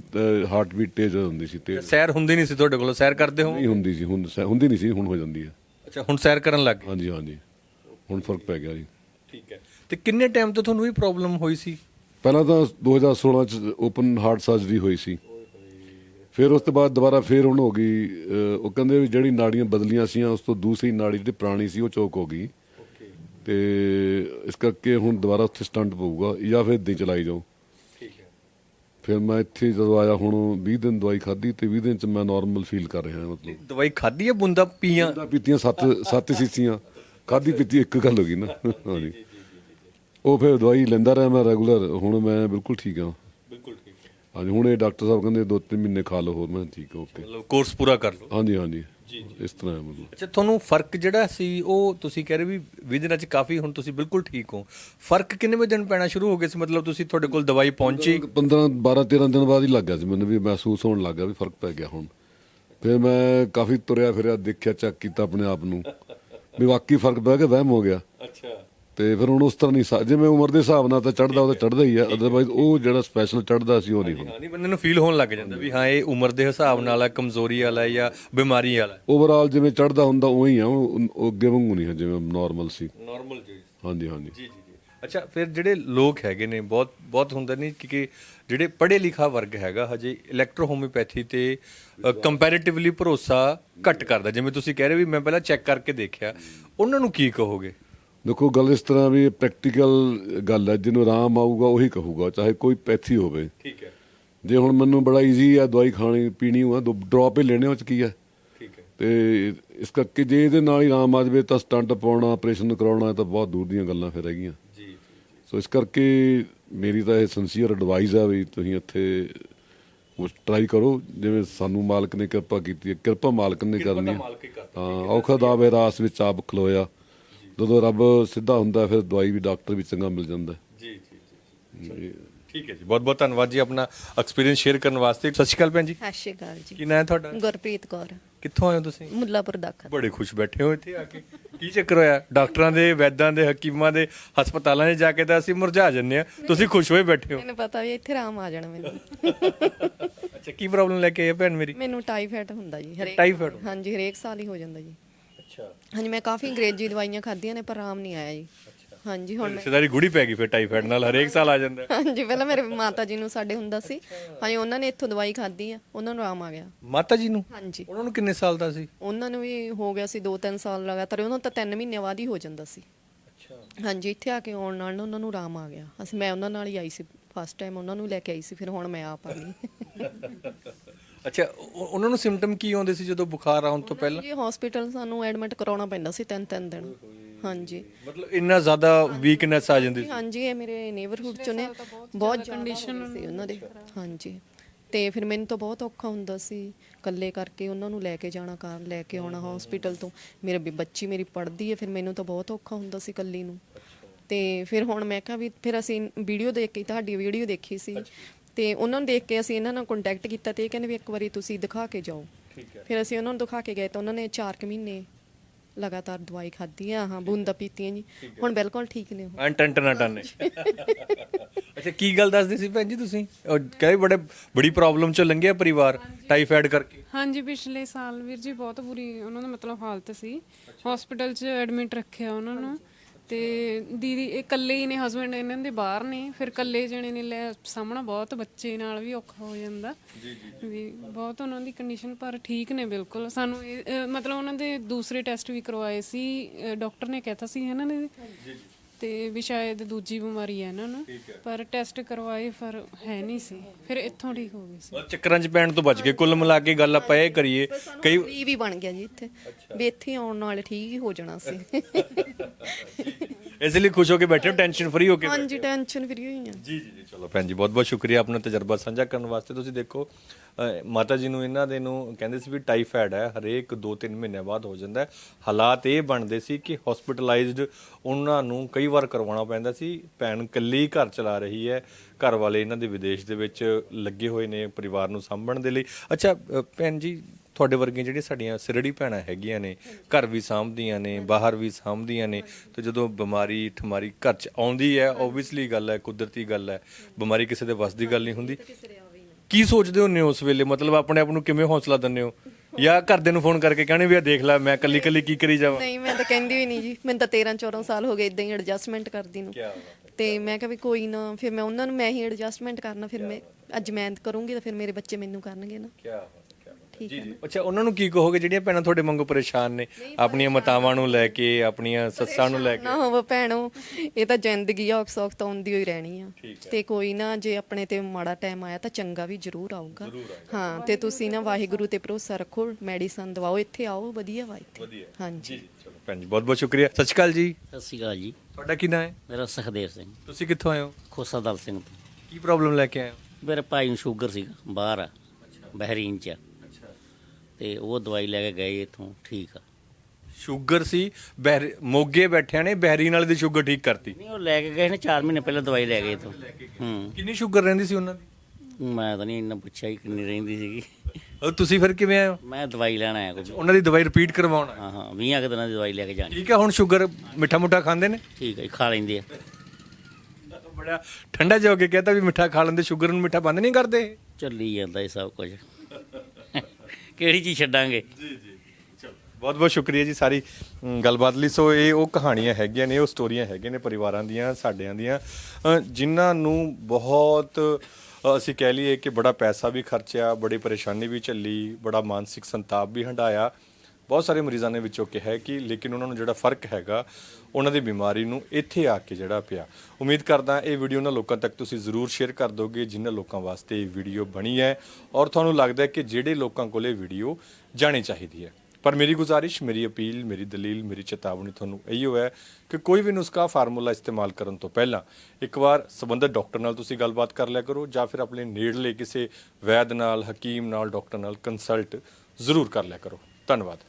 ਹਾਰਟ ਬੀਟ ਤੇਜ਼ ਹੋ ਜਾਂਦੀ ਸੀ ਤੇ ਸੈਰ ਹੁੰਦੀ ਨਹੀਂ ਸੀ ਤੁਹਾਡੇ ਕੋਲ? ਸੈਰ ਕਰਦੇ ਹੋ? ਨਹੀਂ ਹੁੰਦੀ ਸੀ ਹੁਣ ਸੈ- ਹੁੰਦੀ ਨਹੀਂ ਸੀ ਹੁਣ ਹੋ ਜਾਂਦੀ ਹੈ। ਅੱਛਾ ਹੁਣ ਸੈਰ ਕਰਨ ਲੱਗ ਗਏ? ਹਾਂਜੀ ਹਾਂਜੀ। ਹੁਣ ਫ਼ਰਕ ਪੈ ਗਿਆ ਜੀ। ਠੀਕ ਹੈ। ਤੇ ਕਿੰਨੇ ਟਾਈਮ ਤੋਂ ਤੁਹਾਨੂੰ ਇਹ ਪ੍ਰੋਬਲਮ ਹੋਈ ਸੀ? ਪਹਿਲਾਂ ਤਾਂ 2016 ਚ ਓਪਨ ਹਾਰਟ ਸਰਜਰੀ ਹੋਈ ਸੀ। ਫਿਰ ਉਸ ਤੋਂ ਬਾਅਦ ਦੁਬਾਰਾ ਫੇਰ ਹੁਣ ਹੋ ਗਈ ਅਹ, ਉਹ ਕਹਿੰਦੇ ਵੀ ਜਿਹੜੀ ਨਾੜੀਆਂ ਬਦਲੀਆਂ ਸੀਆਂ ਉਸ ਤੋਂ ਦੂਸਰੀ ਨਾੜੀ ਜਿਹੜੀ ਪੁਰਾਣੀ ਸੀ ਉਹ ਚੋਕ ਹੋ ਗਈ। ਤੇ ਇਸ ਕਰਕੇ ਹੁਣ ਦੁਬਾਰਾ ਉੱਥੇ ਸਟੰਟ ਪਊਗਾ ਜਾਂ ਫਿਰ ਇੱਦਾਂ ਹੀ ਚਲਾਈ ਜਾਓ। ਠੀਕ ਹੈ। ਫਿਰ ਮੈਂ ਇੱਥੇ ਜਦੋਂ ਆਇਆ ਹੁਣ 20 ਦਿਨ ਦਵਾਈ ਖਾਧੀ ਤੇ 20 ਦਿਨ ਚ ਮੈਂ ਨਾਰਮਲ ਫੀਲ ਕਰ ਰਿਹਾ ਮਤਲਬ। ਦਵਾਈ ਖਾਧੀ ਹੈ ਬੁੰਦਾ ਪੀਆਂ? ਦਾ ਪੀਤੀਆਂ ਸੱਤ ਸੱਤ ਸੀਸੀਆਂ। ਖਾਧੀ ਪੀਤੀ ਇੱਕ ਗੱਲ ਹੋ ਗਈ ਨਾ। ਹਾਂਜੀ। ਉਹ ਫਿਰ ਦਵਾਈ ਲੈਂਦਾ ਰਿਹਾ ਮੈਂ ਰੈਗੂਲਰ ਹੁਣ ਮੈਂ ਬਿਲਕੁਲ ਠੀਕ ਹਾਂ। ਬਿਲਕੁਲ ਠੀਕ ਹਾਂਜੀ ਹੁਣ ਇਹ ਡਾਕਟਰ ਸਾਹਿਬ ਕਹਿੰਦੇ ਦੋ ਤਿੰਨ ਮਹੀਨੇ ਖਾ ਲਓ ਹੋਰ। ਮੈਂ ਠੀਕ ਹਾਂ ਓਕੇ ਮਤਲਬ ਕੋਰਸ ਪੂਰਾ ਕਰ ਲਓ। ਹਾਂਜੀ ਹਾਂਜੀ। ਇਸ ਤਰ੍ਹਾਂ ਹੈ ਮਤਲਬ। ਅੱਛਾ ਤੁਹਾਨੂੰ ਫ਼ਰਕ ਜਿਹੜਾ ਸੀ ਉਹ ਤੁਸੀਂ ਕਹਿ ਰਹੇ ਵੀ ਵਿਦਿਨ ਚ ਕਾਫੀ ਹੁਣ ਤੁਸੀਂ ਬਿਲਕੁਲ ਠੀਕ ਹੋ। ਫ਼ਰਕ ਕਿੰਨੇ ਵਜੇ ਦਿਨ ਪੈਣਾ ਸ਼ੁਰੂ ਹੋ ਗਿਆ ਸੀ? ਮਤਲਬ ਤੁਸੀਂ ਤੁਹਾਡੇ ਕੋਲ ਦਵਾਈ ਪਹੁੰਚੀ? 15 12 13 ਦਿਨ ਬਾਅਦ ਹੀ ਲੱਗ ਗਿਆ ਸੀ ਮੈਨੂੰ ਵੀ ਮਹਿਸੂਸ ਹੋਣ ਲੱਗ ਵੀ ਫ਼ਰਕ ਪੈ ਗਿਆ ਹੁਣ। ਫਿਰ ਮੈਂ ਕਾਫੀ ਤੁਰਿਆ ਫਿਰਿਆ ਦੇਖਿਆ ਚੈੱਕ ਕੀਤਾ ਆਪਣੇ ਆਪ ਨੂੰ। ਵੀ ਵਾਕਈ ਫ਼ਰਕ ਪੈ ਗਿਆ ਵਹਿਮ ਹੋ ਗਿਆ। ਅੱਛਾ। ਤੇ ਫਿਰ ਹੁਣ ਉਸ ਤਰ੍ਹਾਂ ਨਹੀਂ ਸਾ- ਜਿਵੇਂ ਉਮਰ ਦੇ ਹਿਸਾਬ ਨਾਲ ਤਾਂ ਚੜਦਾ ਉਹ ਤਾਂ ਚੜਦਾ ਹੀ ਹੈ ਅਦਰਵਾਈਜ਼ ਉਹ ਜਿਹੜਾ ਸਪੈਸ਼ਲ ਚੜਦਾ ਸੀ ਉਹ ਨਹੀਂ ਹੁਣ ਹਾਂ ਨਹੀਂ ਬੰਦੇ ਨੂੰ ਫੀਲ ਹੋਣ ਲੱਗ ਜਾਂਦਾ ਵੀ ਹਾਂ ਇਹ ਉਮਰ ਦੇ ਹਿਸਾਬ ਨਾਲ ਹੈ ਕਮਜ਼ੋਰੀ ਵਾਲਾ ਹੈ ਜਾਂ ਬਿਮਾਰੀ ਵਾਲਾ ਹੈ। ਓਵਰਆਲ ਜਿਵੇਂ ਚੜਦਾ ਹੁੰਦਾ ਉਹੀ ਆ ਉਹ ਉਹ ਅੱਗੇ ਵਾਂਗੂ ਨਹੀਂ ਹੈ ਜਿਵੇਂ ਨਾਰਮਲ ਸੀ। ਨਾਰਮਲ ਜੀ। ਹਾਂਜੀ ਹਾਂਜੀ। ਜੀ ਜੀ ਜੀ। ਅੱਛਾ ਫਿਰ ਜਿਹੜੇ ਲੋਕ ਹੈਗੇ ਨੇ ਬਹੁਤ ਬਹੁਤ ਹੁੰਦੇ ਨੇ ਕਿ ਕਿ ਜਿਹੜੇ ਪੜ੍ਹੇ ਲਿਖਾ ਵਰਗ ਹੈਗਾ ਹਜੇ ਇਲੈਕਟ੍ਰੋ ਹੋਮਿਓਪੈਥੀ ਤੇ ਕੰਪੈਰੀਟਿਵਲੀ ਭਰੋਸਾ ਘੱਟ ਕਰਦਾ। ਜਿਵੇਂ ਤੁਸੀਂ ਕਹਿ ਰਹੇ ਵੀ ਮੈਂ ਪਹਿਲਾਂ ਚੈੱਕ ਕਰਕੇ ਦੇਖਿਆ ਉਹਨਾਂ ਨੂੰ ਕੀ ਕਹੋਗੇ? ਦੇਖੋ ਗੱਲ ਇਸ ਤਰ੍ਹਾਂ ਵੀ ਪ੍ਰੈਕਟੀਕਲ ਗੱਲ ਹੈ ਜਿਹਨੂੰ ਆਰਾਮ ਆਊਗਾ ਉਹੀ ਕਹੂਗਾ ਚਾਹੇ ਕੋਈ ਪੈਥੀ ਹੋਵੇ। ਠੀਕ ਹੈ। ਜੇ ਹੁਣ ਮੈਨੂੰ ਬੜਾ ਈਜ਼ੀ ਆ ਦਵਾਈ ਖਾਣੀ ਪੀਣੀ ਹੋਆ ਡ੍ਰੌਪ ਹੀ ਲੈਣੇ ਉਹ ਚ ਕੀ ਹੈ? ਠੀਕ ਹੈ। ਤੇ ਇਸ ਕਰਕੇ ਜੇ ਇਹਦੇ ਨਾਲ ਹੀ ਆਰਾਮ ਆ ਜਾਵੇ ਤਾਂ ਸਟੰਟ ਪਾਉਣਾ ਆਪਰੇਸ਼ਨ ਕਰਾਉਣਾ ਤਾਂ ਬਹੁਤ ਦੂਰ ਦੀਆਂ ਗੱਲਾਂ ਫਿਰ ਹੈਗੀਆਂ। ਜੀ ਸੋ ਇਸ ਕਰਕੇ ਮੇਰੀ ਤਾਂ ਇਹ ਸਿੰਸੀਅਰ ਐਡਵਾਈਸ ਆ ਵੀ ਤੁਸੀਂ ਇੱਥੇ ਉਹ ਟਰਾਈ ਕਰੋ ਜਿਵੇਂ ਸਾਨੂੰ ਮਾਲਕ ਨੇ ਕਿਰਪਾ ਕੀਤੀ ਹੈ। ਕਿਰਪਾ ਮਾਲਕ ਨੇ ਕਰਨੀ ਹੈ। ਹੀ ਹਾਂ ਔਖਾ ਦਾ ਵੇ ਰਾਸ ਵਿੱਚ ਆਪ ਖਲੋਇਆ। ਜਦੋਂ ਰੱਬ ਸਿੱਧਾ ਹੁੰਦਾ ਫਿਰ ਦਵਾਈ ਵੀ ਡਾਕਟਰ ਵੀ ਚੰਗਾ ਮਿਲ ਜਾਂਦਾ। ਜੀ ਜੀ ਜੀ ਠੀਕ ਹੈ ਜੀ। ਬਹੁਤ ਬਹੁਤ ਧੰਨਵਾਦ ਜੀ ਆਪਣਾ ਐਕਸਪੀਰੀਅੰਸ ਸ਼ੇਅਰ ਕਰਨ ਵਾਸਤੇ। ਸਤਿ ਸ਼੍ਰੀ ਅਕਾਲ ਭੈਣ ਜੀ। ਸਤਿ ਸ਼੍ਰੀ ਅਕਾਲ ਜੀ। ਕੀ ਨਾਂ ਹੈ ਤੁਹਾਡਾ? ਗੁਰਪ੍ਰੀਤ ਕੌਰ। ਕਿੱਥੋਂ ਆਏ ਹੋ ਤੁਸੀਂ? ਮੁੱਲਾਪੁਰ ਦਾਖਲ ਬੜੇ ਖੁਸ਼ ਬੈਠੇ ਹੋ ਇੱਥੇ ਆ ਕੇ। ਕੀ ਚੱਕਰ ਹੋਇਆ? ਡਾਕਟਰਾਂ ਦੇ ਵੈਦਾਂ ਦੇ ਹਕੀਮਾਂ ਦੇ ਹਸਪਤਾਲਾਂ 'ਚ ਜਾ ਕੇ ਤਾਂ ਅਸੀਂ ਮੁਰਝਾ ਜੰਨੇ ਆ ਤੁਸੀਂ ਖੁਸ਼ ਹੋਏ ਬੈਠੇ ਹੋ। ਮੈਨੂੰ ਪਤਾ ਵੀ ਇੱਥੇ ਆਰਾਮ ਆ ਜਾਣਾ ਮੈਨੂੰ। ਅੱਛਾ ਕੀ ਪ੍ਰੋਬਲਮ ਲੈ ਕੇ ਆਏ ਭੈਣ ਮੇਰੀ? ਮੈਨੂੰ ਟਾਈਫਾਇਡ ਹੁੰਦਾ ਜੀ ਹਰੇਕ ਟਾਈਫਾਇਡ ਹਾਂਜੀ ਹਰੇਕ ਸਾਲ ਹੀ ਹੋ ਜਾਂਦਾ ਜੀ। ਅੱਛਾ। ਹਾਂਜੀ ਮੈਂ ਕਾਫੀ ਅੰਗਰੇਜ਼ੀ ਦਵਾਈਆਂ ਖਾਧੀਆਂ ਨੇ ਪਰ ਆਰਾਮ ਨਹੀਂ ਆਇਆ ਜੀ। ਹਾਂਜੀ ਹੁਣ ਰਿਸ਼ਤੇਦਾਰੀ ਗੁੜੀ ਪੈ ਗਈ ਫਿਰ ਟਾਈਫਾਇਡ ਨਾਲ ਹਰੇਕ ਸਾਲ ਆ ਜਾਂਦਾ। ਹਾਂਜੀ ਪਹਿਲਾਂ ਮੇਰੇ ਮਾਤਾ ਜੀ ਨੂੰ ਸਾਡੇ ਹੁੰਦਾ ਸੀ। ਹਾਂਜੀ ਉਹਨਾਂ ਨੇ ਇੱਥੋਂ ਦਵਾਈ ਖਾਧੀ ਆ ਉਹਨਾਂ ਨੂੰ ਆਰਾਮ ਆ ਗਿਆ। ਮਾਤਾ ਜੀ ਨੂੰ? ਹਾਂਜੀ। ਉਹਨਾਂ ਨੂੰ ਕਿੰਨੇ ਸਾਲ ਦਾ ਸੀ? ਉਹਨਾਂ ਨੂੰ ਵੀ ਹੋ ਗਿਆ ਸੀ 2-3 ਸਾਲ ਲਗਾਤਾਰ ਉਹਨਾਂ ਨੂੰ ਤਾਂ 3 ਮਹੀਨੇ ਬਾਅਦ ਹੀ ਹੋ ਜਾਂਦਾ ਸੀ। ਅੱਛਾ। ਹਾਂਜੀ ਇੱਥੇ ਆ ਕੇ ਆਉਣ ਨਾਲ ਨਾ ਉਹਨਾਂ ਨੂੰ ਆਰਾਮ ਆ ਗਿਆ। ਅਸੀਂ ਮੈਂ ਉਹਨਾਂ ਨਾਲ ਹੀ ਆਈ ਸੀ। ਫਸਟ ਟਾਈਮ ਉਹਨਾਂ ਨੂੰ ਲੈ ਕੇ ਆਈ ਸੀ ਫਿਰ ਹੁਣ ਮੈਂ ਆਪ ਆ ਗਈ। ਅੱਛਾ ਉਹ- ਉਹਨਾਂ ਨੂੰ ਸਿੰਪਟਮ ਕੀ ਆਉਂਦੇ ਸੀ ਜਦੋਂ ਬੁਖਾਰ ਆਉਣ ਤੋਂ ਪਹਿਲਾਂ? ਜੀ ਹਸਪੀਟਲ ਸਾਨੂੰ ਐਡਮਿਟ ਕਰਾਉਣਾ ਪੈਂਦਾ ਸੀ ਤਿੰਨ ਤਿੰਨ ਦਿਨ। ਹਾਂਜੀ। ਮਤਲਬ ਇੰਨਾ ਜ਼ਿਆਦਾ ਵੀਕਨੈਸ ਆ ਜਾਂਦੀ ਸੀ। ਹਾਂਜੀ ਇਹ ਮੇਰੇ ਨੇਬਰਹੁੱਡ ਚੋਂ ਨੇ ਬਹੁਤ ਕੰਡੀਸ਼ਨ ਸੀ ਉਹਨਾਂ ਦੇ। ਹਾਂਜੀ। ਤੇ ਫਿਰ ਮੈਨੂੰ ਤਾਂ ਬਹੁਤ ਔਖਾ ਹੁੰਦਾ ਸੀ ਇਕੱਲੇ ਕਰਕੇ ਉਹਨਾਂ ਨੂੰ ਲੈ ਕੇ ਜਾਣਾ ਕਾਰ ਲੈ ਕੇ ਆਉਣਾ ਹਸਪੀਟਲ ਤੋਂ। ਮੇਰੇ ਵੀ ਬੱਚੀ ਮੇਰੀ ਪੜ੍ਹਦੀ ਹੈ ਫਿਰ ਮੈਨੂੰ ਤਾਂ ਬਹੁਤ ਔਖਾ ਹੁੰਦਾ ਸੀ ਇਕੱਲੀ ਨੂੰ। ਤੇ ਫਿਰ ਹੁਣ ਮੈਂ ਕਿਹਾ ਵੀ ਫਿਰ ਅਸੀਂ ਵੀਡੀਓ ਦੇਖ ਕੇ ਤੁਹਾਡੀ ਵੀਡੀਓ ਦੇਖੀ ਸੀ। ਤੇ ਉਹਨਾਂ ਨੂੰ ਦੇਖ ਕੇ ਅਸੀਂ ਇਹਨਾਂ ਨਾਲ ਕੰਟੈਕਟ ਕੀਤਾ ਤੇ ਇਹ ਕਹਿੰਦੇ ਵੀ ਇੱਕ ਵਾਰੀ ਤੁਸੀਂ ਦਿਖਾ ਕੇ ਜਾਓ। ਫਿਰ ਅਸੀਂ ਉਹਨਾਂ ਨੂੰ ਦਿਖਾ ਕੇ ਗਏ ਤਾਂ ਉਹਨਾਂ ਨੇ 4 ਕੁ ਮਹੀਨੇ ਲਗਾਤਾਰ ਦਵਾਈ ਖਾਧੀ ਆ ਹਾਂ ਬੂੰਦਾਂ ਪੀਤੀਆਂ ਜੀ। ਹੁਣ ਬਿਲਕੁਲ ਠੀਕ ਨੇ ਉਹ। ਐਂ ਟੰਟਨਾ ਟਾਨੇ। ਅੱਛਾ ਕੀ ਗੱਲ ਦੱਸਦੇ ਸੀ ਭੈਣ ਜੀ ਤੁਸੀਂ? ਉਹ ਕਹੇ ਬੜੇ ਬੜੀ ਪ੍ਰੋਬਲਮ ਚੋਂ ਲੰਘਿਆ ਪਰਿਵਾਰ ਟਾਈਫਾਇਡ ਕਰਕੇ। ਹਾਂਜੀ ਪਿਛਲੇ ਸਾਲ ਵੀਰ ਜੀ ਬਹੁਤ ਬੁਰੀ ਉਹਨਾਂ ਦਾ ਮਤਲਬ ਹਾਲਤ ਸੀ। ਹਸਪੀਟਲ 'ਚ ਐਡਮਿਟ ਰੱਖਿਆ ਉਹਨਾਂ ਨੂੰ। ਤੇ ਦੀਦੀ ਇਹ ਇਕੱਲੇ ਹੀ ਨੇ ਹਸਬੰਡ ਇਹਨਾਂ ਦੇ ਬਾਹਰ ਨੇ ਫਿਰ ਇਕੱਲੇ ਜਣੇ ਨੇ ਲੈ ਸਾਹਮਣਾ ਬਹੁਤ ਬੱਚੇ ਨਾਲ ਵੀ ਔਖਾ ਹੋ ਜਾਂਦਾ। ਵੀ ਬਹੁਤ ਉਹਨਾਂ ਦੀ ਕੰਡੀਸ਼ਨ ਪਰ ਠੀਕ ਨੇ ਬਿਲਕੁਲ। ਸਾਨੂੰ ਇਹ, ਅਹ, ਮਤਲਬ ਉਹਨਾਂ ਦੇ ਦੂਸਰੇ ਟੈਸਟ ਵੀ ਕਰਵਾਏ ਸੀ ਅਹ, ਡਾਕਟਰ ਨੇ ਕਹਿਤਾ ਸੀ ਇਹਨਾਂ ਨੇ ਤੇ ਵੀ ਸ਼ਾਇਦ ਦੂਜੀ ਬਿਮਾਰੀ ਹੈ ਇਹਨਾਂ ਨੂੰ। ਪਰ ਟੈਸਟ ਕਰਵਾਏ ਪਰ ਹੈ ਨਹੀਂ ਸੀ। ਫਿਰ ਇੱਥੋਂ ਠੀਕ ਹੋ ਗਏ ਸੀ। ਉਹ ਚੱਕਰਾਂ 'ਚ ਪੈਣ ਤੋਂ ਬਚ ਗਏ। ਕੁੱਲ ਮਿਲਾ ਕੇ ਗੱਲ ਆਪਾਂ ਇਹ ਕਰੀਏ ਕਈ ਵੀ ਬਣ ਗਿਆ ਜੀ ਇੱਥੇ। ਵੀ ਇੱਥੇ ਆਉਣ ਨਾਲ ਠੀਕ ਹੀ ਹੋ ਜਾਣਾ ਸੀ। ਇਸ ਲਈ ਖੁਸ਼ ਹੋ ਕੇ ਬੈਠੇ ਹੋ ਟੈਨਸ਼ਨ ਫਰੀ ਹੋ ਕੇ ਹਾਂਜੀ ਟੈਨਸ਼ਨ ਫ੍ਰੀ ਹੋਈ ਆ। ਜੀ ਜੀ ਜੀ ਚਲੋ ਭੈਣ ਜੀ ਬਹੁਤ ਬਹੁਤ ਸ਼ੁਕਰੀਆ ਆਪਣਾ ਤਜਰਬਾ ਸਾਂਝਾ ਕਰਨ ਵਾਸਤੇ। ਤੁਸੀਂ ਦੇਖੋ ਅਹ, ਮਾਤਾ ਜੀ ਨੂੰ ਇਹਨਾਂ ਦੇ ਨੂੰ ਕਹਿੰਦੇ ਸੀ ਵੀ ਟਾਈਫਾਇਡ ਹੈ ਹਰੇਕ 2-3 ਮਹੀਨਿਆਂ ਬਾਅਦ ਹੋ ਜਾਂਦਾ ਹੈ। ਹਾਲਾਤ ਇਹ ਬਣਦੇ ਸੀ ਕਿ ਹਸਪੀਟਲਾਈਜ਼ਡ ਉਹਨਾਂ ਨੂੰ ਕਈ ਵਾਰ ਕਰਵਾਉਣਾ ਪੈਂਦਾ ਸੀ। ਭੈਣ ਇਕੱਲੀ ਘਰ ਚਲਾ ਰਹੀ ਹੈ ਘਰ ਵਾਲੇ ਇਹਨਾਂ ਦੇ ਵਿਦੇਸ਼ ਦੇ ਵਿੱਚ ਲੱਗੇ ਹੋਏ ਨੇ ਪਰਿਵਾਰ ਨੂੰ ਸਾਂਭਣ ਦੇ ਲਈ। ਅੱਛਾ ਅਹ, ਭੈਣ ਜੀ ਤੁਹਾਡੇ ਵਰਗੀਆਂ ਜਿਹੜੀਆਂ ਸਾਡੀਆਂ ਸਿਰੜੀ ਭੈਣਾਂ ਹੈਗੀਆਂ ਨੇ ਘਰ ਵੀ ਸਾਂਭਦੀਆਂ ਨੇ ਬਾਹਰ ਵੀ ਸਾਂਭਦੀਆਂ ਨੇ ਤੇ ਜਦੋਂ ਬਿਮਾਰੀ ਠਮਾਰੀ ਘਰ 'ਚ ਆਉਂਦੀ ਹੈ ਓਬਵੀਅਸਲੀ ਗੱਲ ਹੈ ਕੁਦਰਤੀ ਗੱਲ ਹੈ। ਬਿਮਾਰੀ ਕਿਸੇ ਦੇ ਵੱਸ ਦੀ ਗੱਲ ਨਹੀਂ ਹੁੰਦੀ। ਕੀ ਸੋਚਦੇ ਹੁੰਨੇ ਹੋ ਉਸ ਵੇਲੇ? ਮਤਲਬ ਆਪਣੇ ਆਪ ਨੂੰ ਕਿਵੇਂ ਹੌਸਲਾ ਦਿੰਦੇ ਹੋ? ਜਾਂ ਘਰਦਿਆਂ ਨੂੰ ਫੋਨ ਕਰਕੇ ਕਹਿੰਦੇ ਵੀ ਆ ਦੇਖ ਲੈ ਮੈਂ ਕੱਲੀ ਕੱਲੀ ਕੀ ਕਰੀ ਜਾਵਾਂ? ਨਹੀਂ ਮੈਂ ਤਾਂ ਕਹਿੰਦੀ ਵੀ ਨਹੀਂ ਜੀ। ਮੈਨੂੰ ਤਾਂ 13 14 ਸਾਲ ਹੋ ਗਏ ਇਦਾਂ ਹੀ ਐਡਜਸਟਮੈਂਟ ਕਰਦੀ ਨੂੰ। ਤੇ ਮੈਂ ਕਿਹਾ ਵੀ ਕੋਈ ਨਾ ਫਿਰ ਮੈਂ ਉਹਨਾਂ ਨੂੰ ਮੈਂ ਹੀ ਐਡਜਸਟਮੈਂਟ ਕਰਨਾ ਫਿਰ ਮੈਂ ਅੱਜ ਮੈਂ ਕਰੂੰਗੀ ਤਾਂ ਫਿਰ ਮੇਰੇ ਬੱਚੇ ਮੈਨੂੰ ਕਰਨਗੇ ਨਾ। ਠੀਕ ਹੈ ਨਾ? ਅੱਛਾ ਉਹਨਾਂ ਨੂੰ ਕੀ ਕਹੋਗੇ? ਜਿਹੜੀਆਂ ਭੈਣਾਂ ਤੁਹਾਡੇ ਵਾਂਗੂ ਪਰੇਸ਼ਾਨ ਨੇ ਆਪਣੀਆਂ ਮਾਤਾਵਾਂ ਨੂੰ ਲੈ ਕੇ ਆਪਣੀਆਂ ਸੱਸਾਂ ਨੂੰ ਲੈ ਕੇ। ਨਾ ਹੋਵੋ ਭੈਣੋ। ਇਹ ਤਾਂ ਜ਼ਿੰਦਗੀ ਆ ਔਖ ਸੌਖ ਤਾਂ ਹੁੰਦੀ ਹੋਈ ਰਹਿਣੀ ਆ। ਤੇ ਕੋਈ ਨਾ ਜੇ ਆਪਣੇ ਤੇ ਮਾੜਾ ਟਾਈਮ ਆਇਆ ਤਾਂ ਚੰਗਾ ਵੀ ਜ਼ਰੂਰ ਆਊਗਾ। ਹਾਂ ਤੇ ਤੁਸੀਂ ਨਾ ਵਾਹਿਗੁਰੂ ਤੇ ਭਰੋਸਾ ਰੱਖੋ ਮੈਡੀਸਨ ਦਵਾਓ ਇੱਥੇ ਆਓ ਵਧੀਆ ਵਾ ਇੱਥੇ। ਹਾਂਜੀ। ਚਲੋ। ਭੈਣ ਜੀ ਬਹੁਤ ਬਹੁਤ ਸ਼ੁਕਰੀਆ। ਸਤਿ ਸ਼੍ਰੀ ਅਕਾਲ ਜੀ। ਸਤਿ ਸ਼੍ਰੀ ਅਕਾਲ ਜੀ। ਤੁਹਾਡਾ ਕੀ ਨਾਮ ਹੈ? ਮੇਰਾ ਸੁਖਦੇਵ ਸਿੰਘ। ਤੁਸੀਂ ਕਿੱਥੋਂ ਆਏ ਹੋ? ਖੋਸਾ ਦਲ ਸਿੰਘ। ਤੋਂ ਕੀ ਪ੍ਰੋਬਲਮ ਲੈ ਕੇ ਆਏ ਹੋ? ਮੇਰੇ ਭਾਈ ਨੂੰ ਸ਼ੂਗਰ ਸੀਗਾ ਬਾਹਰ ਆ। ਬਹਿਰੀਨ ਚ ਅੱਛਾ ਤੇ ਉਹ ਦਵਾਈ ਲੈ ਕੇ ਗਏ ਇੱਥੋਂ ਠੀਕ ਆ। ਸ਼ੂਗਰ ਸੀ ਬਹਿਰ ਮੋਗੇ ਬੈਠਿਆਂ ਨੇ ਬਹਿਰੀਨ ਵਾਲੇ ਦੀ ਸ਼ੂਗਰ ਠੀਕ ਕਰਤੀ। ਨਹੀਂ ਉਹ ਲੈ ਕੇ ਗਏ ਨੇ 4 ਮਹੀਨੇ ਪਹਿਲਾਂ ਦਵਾਈ ਲੈ ਗਏ ਇੱਥੋਂ। ਹੂੰ। ਕਿੰਨੀ ਸ਼ੂਗਰ ਰਹਿੰਦੀ ਸੀ ਉਹਨਾਂ ਦੀ? ਮੈਂ ਤਾਂ ਨਹੀਂ ਇੰਨਾ ਪੁੱਛਿਆ ਹੀ ਕਿੰਨੀ ਰਹਿੰਦੀ ਸੀਗੀ। ਉਹ ਤੁਸੀਂ ਫਿਰ ਕਿਵੇਂ ਆਏ ਹੋ? ਮੈਂ ਦਵਾਈ ਲੈਣ ਆਇਆ ਕੁਝ। ਉਹਨਾਂ ਦੀ ਦਵਾਈ ਰਿਪੀਟ ਕਰਵਾਉਣਾ ਹਾਂ ਹਾਂ 20 ਕੁ ਦਿਨਾਂ ਦੀ ਦਵਾਈ ਲੈ ਕੇ ਜਾਣੀ। ਠੀਕ ਹੈ ਹੁਣ ਸ਼ੂਗਰ ਮਿੱਠਾ ਮੁੱਠਾ ਖਾਂਦੇ ਨੇ? ਠੀਕ ਹੈ ਜੀ, ਖਾ ਲੈਂਦੇ ਆ। ਬੜਾ ਠੰਡਾ ਜਿਹਾ ਹੋ ਕੇ ਕਹਤਾ ਵੀ ਮਿੱਠਾ ਖਾ ਲੈਂਦੇ ਸ਼ੂਗਰ ਨੂੰ ਮਿੱਠਾ ਬੰਦ ਨਹੀਂ ਕਰਦੇ? ਚੱਲੀ ਜਾਂਦਾ ਇਹ ਸਭ ਕੁਝ। ਕਿਹੜੀ ਚੀਜ਼ ਛੱਡਾਂਗੇ? ਬਹੁਤ ਬਹੁਤ ਸ਼ੁਕਰੀਆ ਜੀ ਸਾਰੀ ਅਮ, ਗੱਲਬਾਤ ਲਈ। ਸੋ ਇਹ ਉਹ ਕਹਾਣੀਆਂ ਹੈਗੀਆਂ ਨੇ ਉਹ ਸਟੋਰੀਆਂ ਹੈਗੀਆਂ ਨੇ ਪਰਿਵਾਰਾਂ ਦੀਆਂ ਸਾਡਿਆਂ ਦੀਆਂ ਅ, ਜਿਨ੍ਹਾਂ ਨੂੰ ਬਹੁਤ ਅ, ਅਸੀਂ ਕਹਿ ਲਈਏ ਕਿ ਬੜਾ ਪੈਸਾ ਵੀ ਖਰਚਿਆ ਬੜੀ ਪਰੇਸ਼ਾਨੀ ਵੀ ਝੱਲੀ ਬੜਾ ਮਾਨਸਿਕ ਸੰਤਾਪ ਵੀ ਹੰਡਾਇਆ ਬਹੁਤ ਸਾਰੇ ਮਰੀਜ਼ਾਂ ਨੇ ਵਿੱਚੋਂ ਕਿਹਾ ਕਿ ਲੇਕਿਨ ਉਹਨਾਂ ਨੂੰ ਜਿਹੜਾ ਫ਼ਰਕ ਹੈਗਾ, ਉਹਨਾਂ ਦੀ ਬਿਮਾਰੀ ਨੂੰ ਇੱਥੇ ਆ ਕੇ ਜਿਹੜਾ ਪਿਆ। ਉਮੀਦ ਕਰਦਾ ਇਹ ਵੀਡੀਓ ਉਹਨਾਂ ਲੋਕਾਂ ਤੱਕ ਤੁਸੀਂ ਜ਼ਰੂਰ ਸ਼ੇਅਰ ਕਰ ਦੋਗੇ, ਜਿਨ੍ਹਾਂ ਲੋਕਾਂ ਵਾਸਤੇ ਇਹ ਵੀਡੀਓ ਬਣੀ ਹੈ ਔਰ ਤੁਹਾਨੂੰ ਲੱਗਦਾ ਹੈ ਕਿ ਜਿਹੜੇ ਲੋਕਾਂ ਕੋਲ ਇਹ ਵੀਡੀਓ ਜਾਣੀ ਚਾਹੀਦੀ ਹੈ। ਪਰ ਮੇਰੀ ਗੁਜ਼ਾਰਿਸ਼, ਮੇਰੀ ਅਪੀਲ, ਮੇਰੀ ਦਲੀਲ, ਮੇਰੀ ਚੇਤਾਵਨੀ ਤੁਹਾਨੂੰ ਇਹੀ ਹੈ ਕਿ ਕੋਈ ਵੀ ਨੁਸਖਾ ਫਾਰਮੂਲਾ ਇਸਤੇਮਾਲ ਕਰਨ ਤੋਂ ਪਹਿਲਾਂ ਇੱਕ ਵਾਰ ਸੰਬੰਧਿਤ ਡਾਕਟਰ ਨਾਲ ਤੁਸੀਂ ਗੱਲਬਾਤ ਕਰ ਲਿਆ ਕਰੋ ਜਾਂ ਫਿਰ ਆਪਣੇ ਨੇੜਲੇ ਕਿਸੇ ਵੈਦ ਨਾਲ, ਹਕੀਮ ਨਾਲ, ਡਾਕਟਰ ਨਾਲ ਕੰਸਲਟ ਜ਼ਰੂਰ ਕਰ ਲਿਆ ਕਰੋ। ਧੰਨਵਾਦ।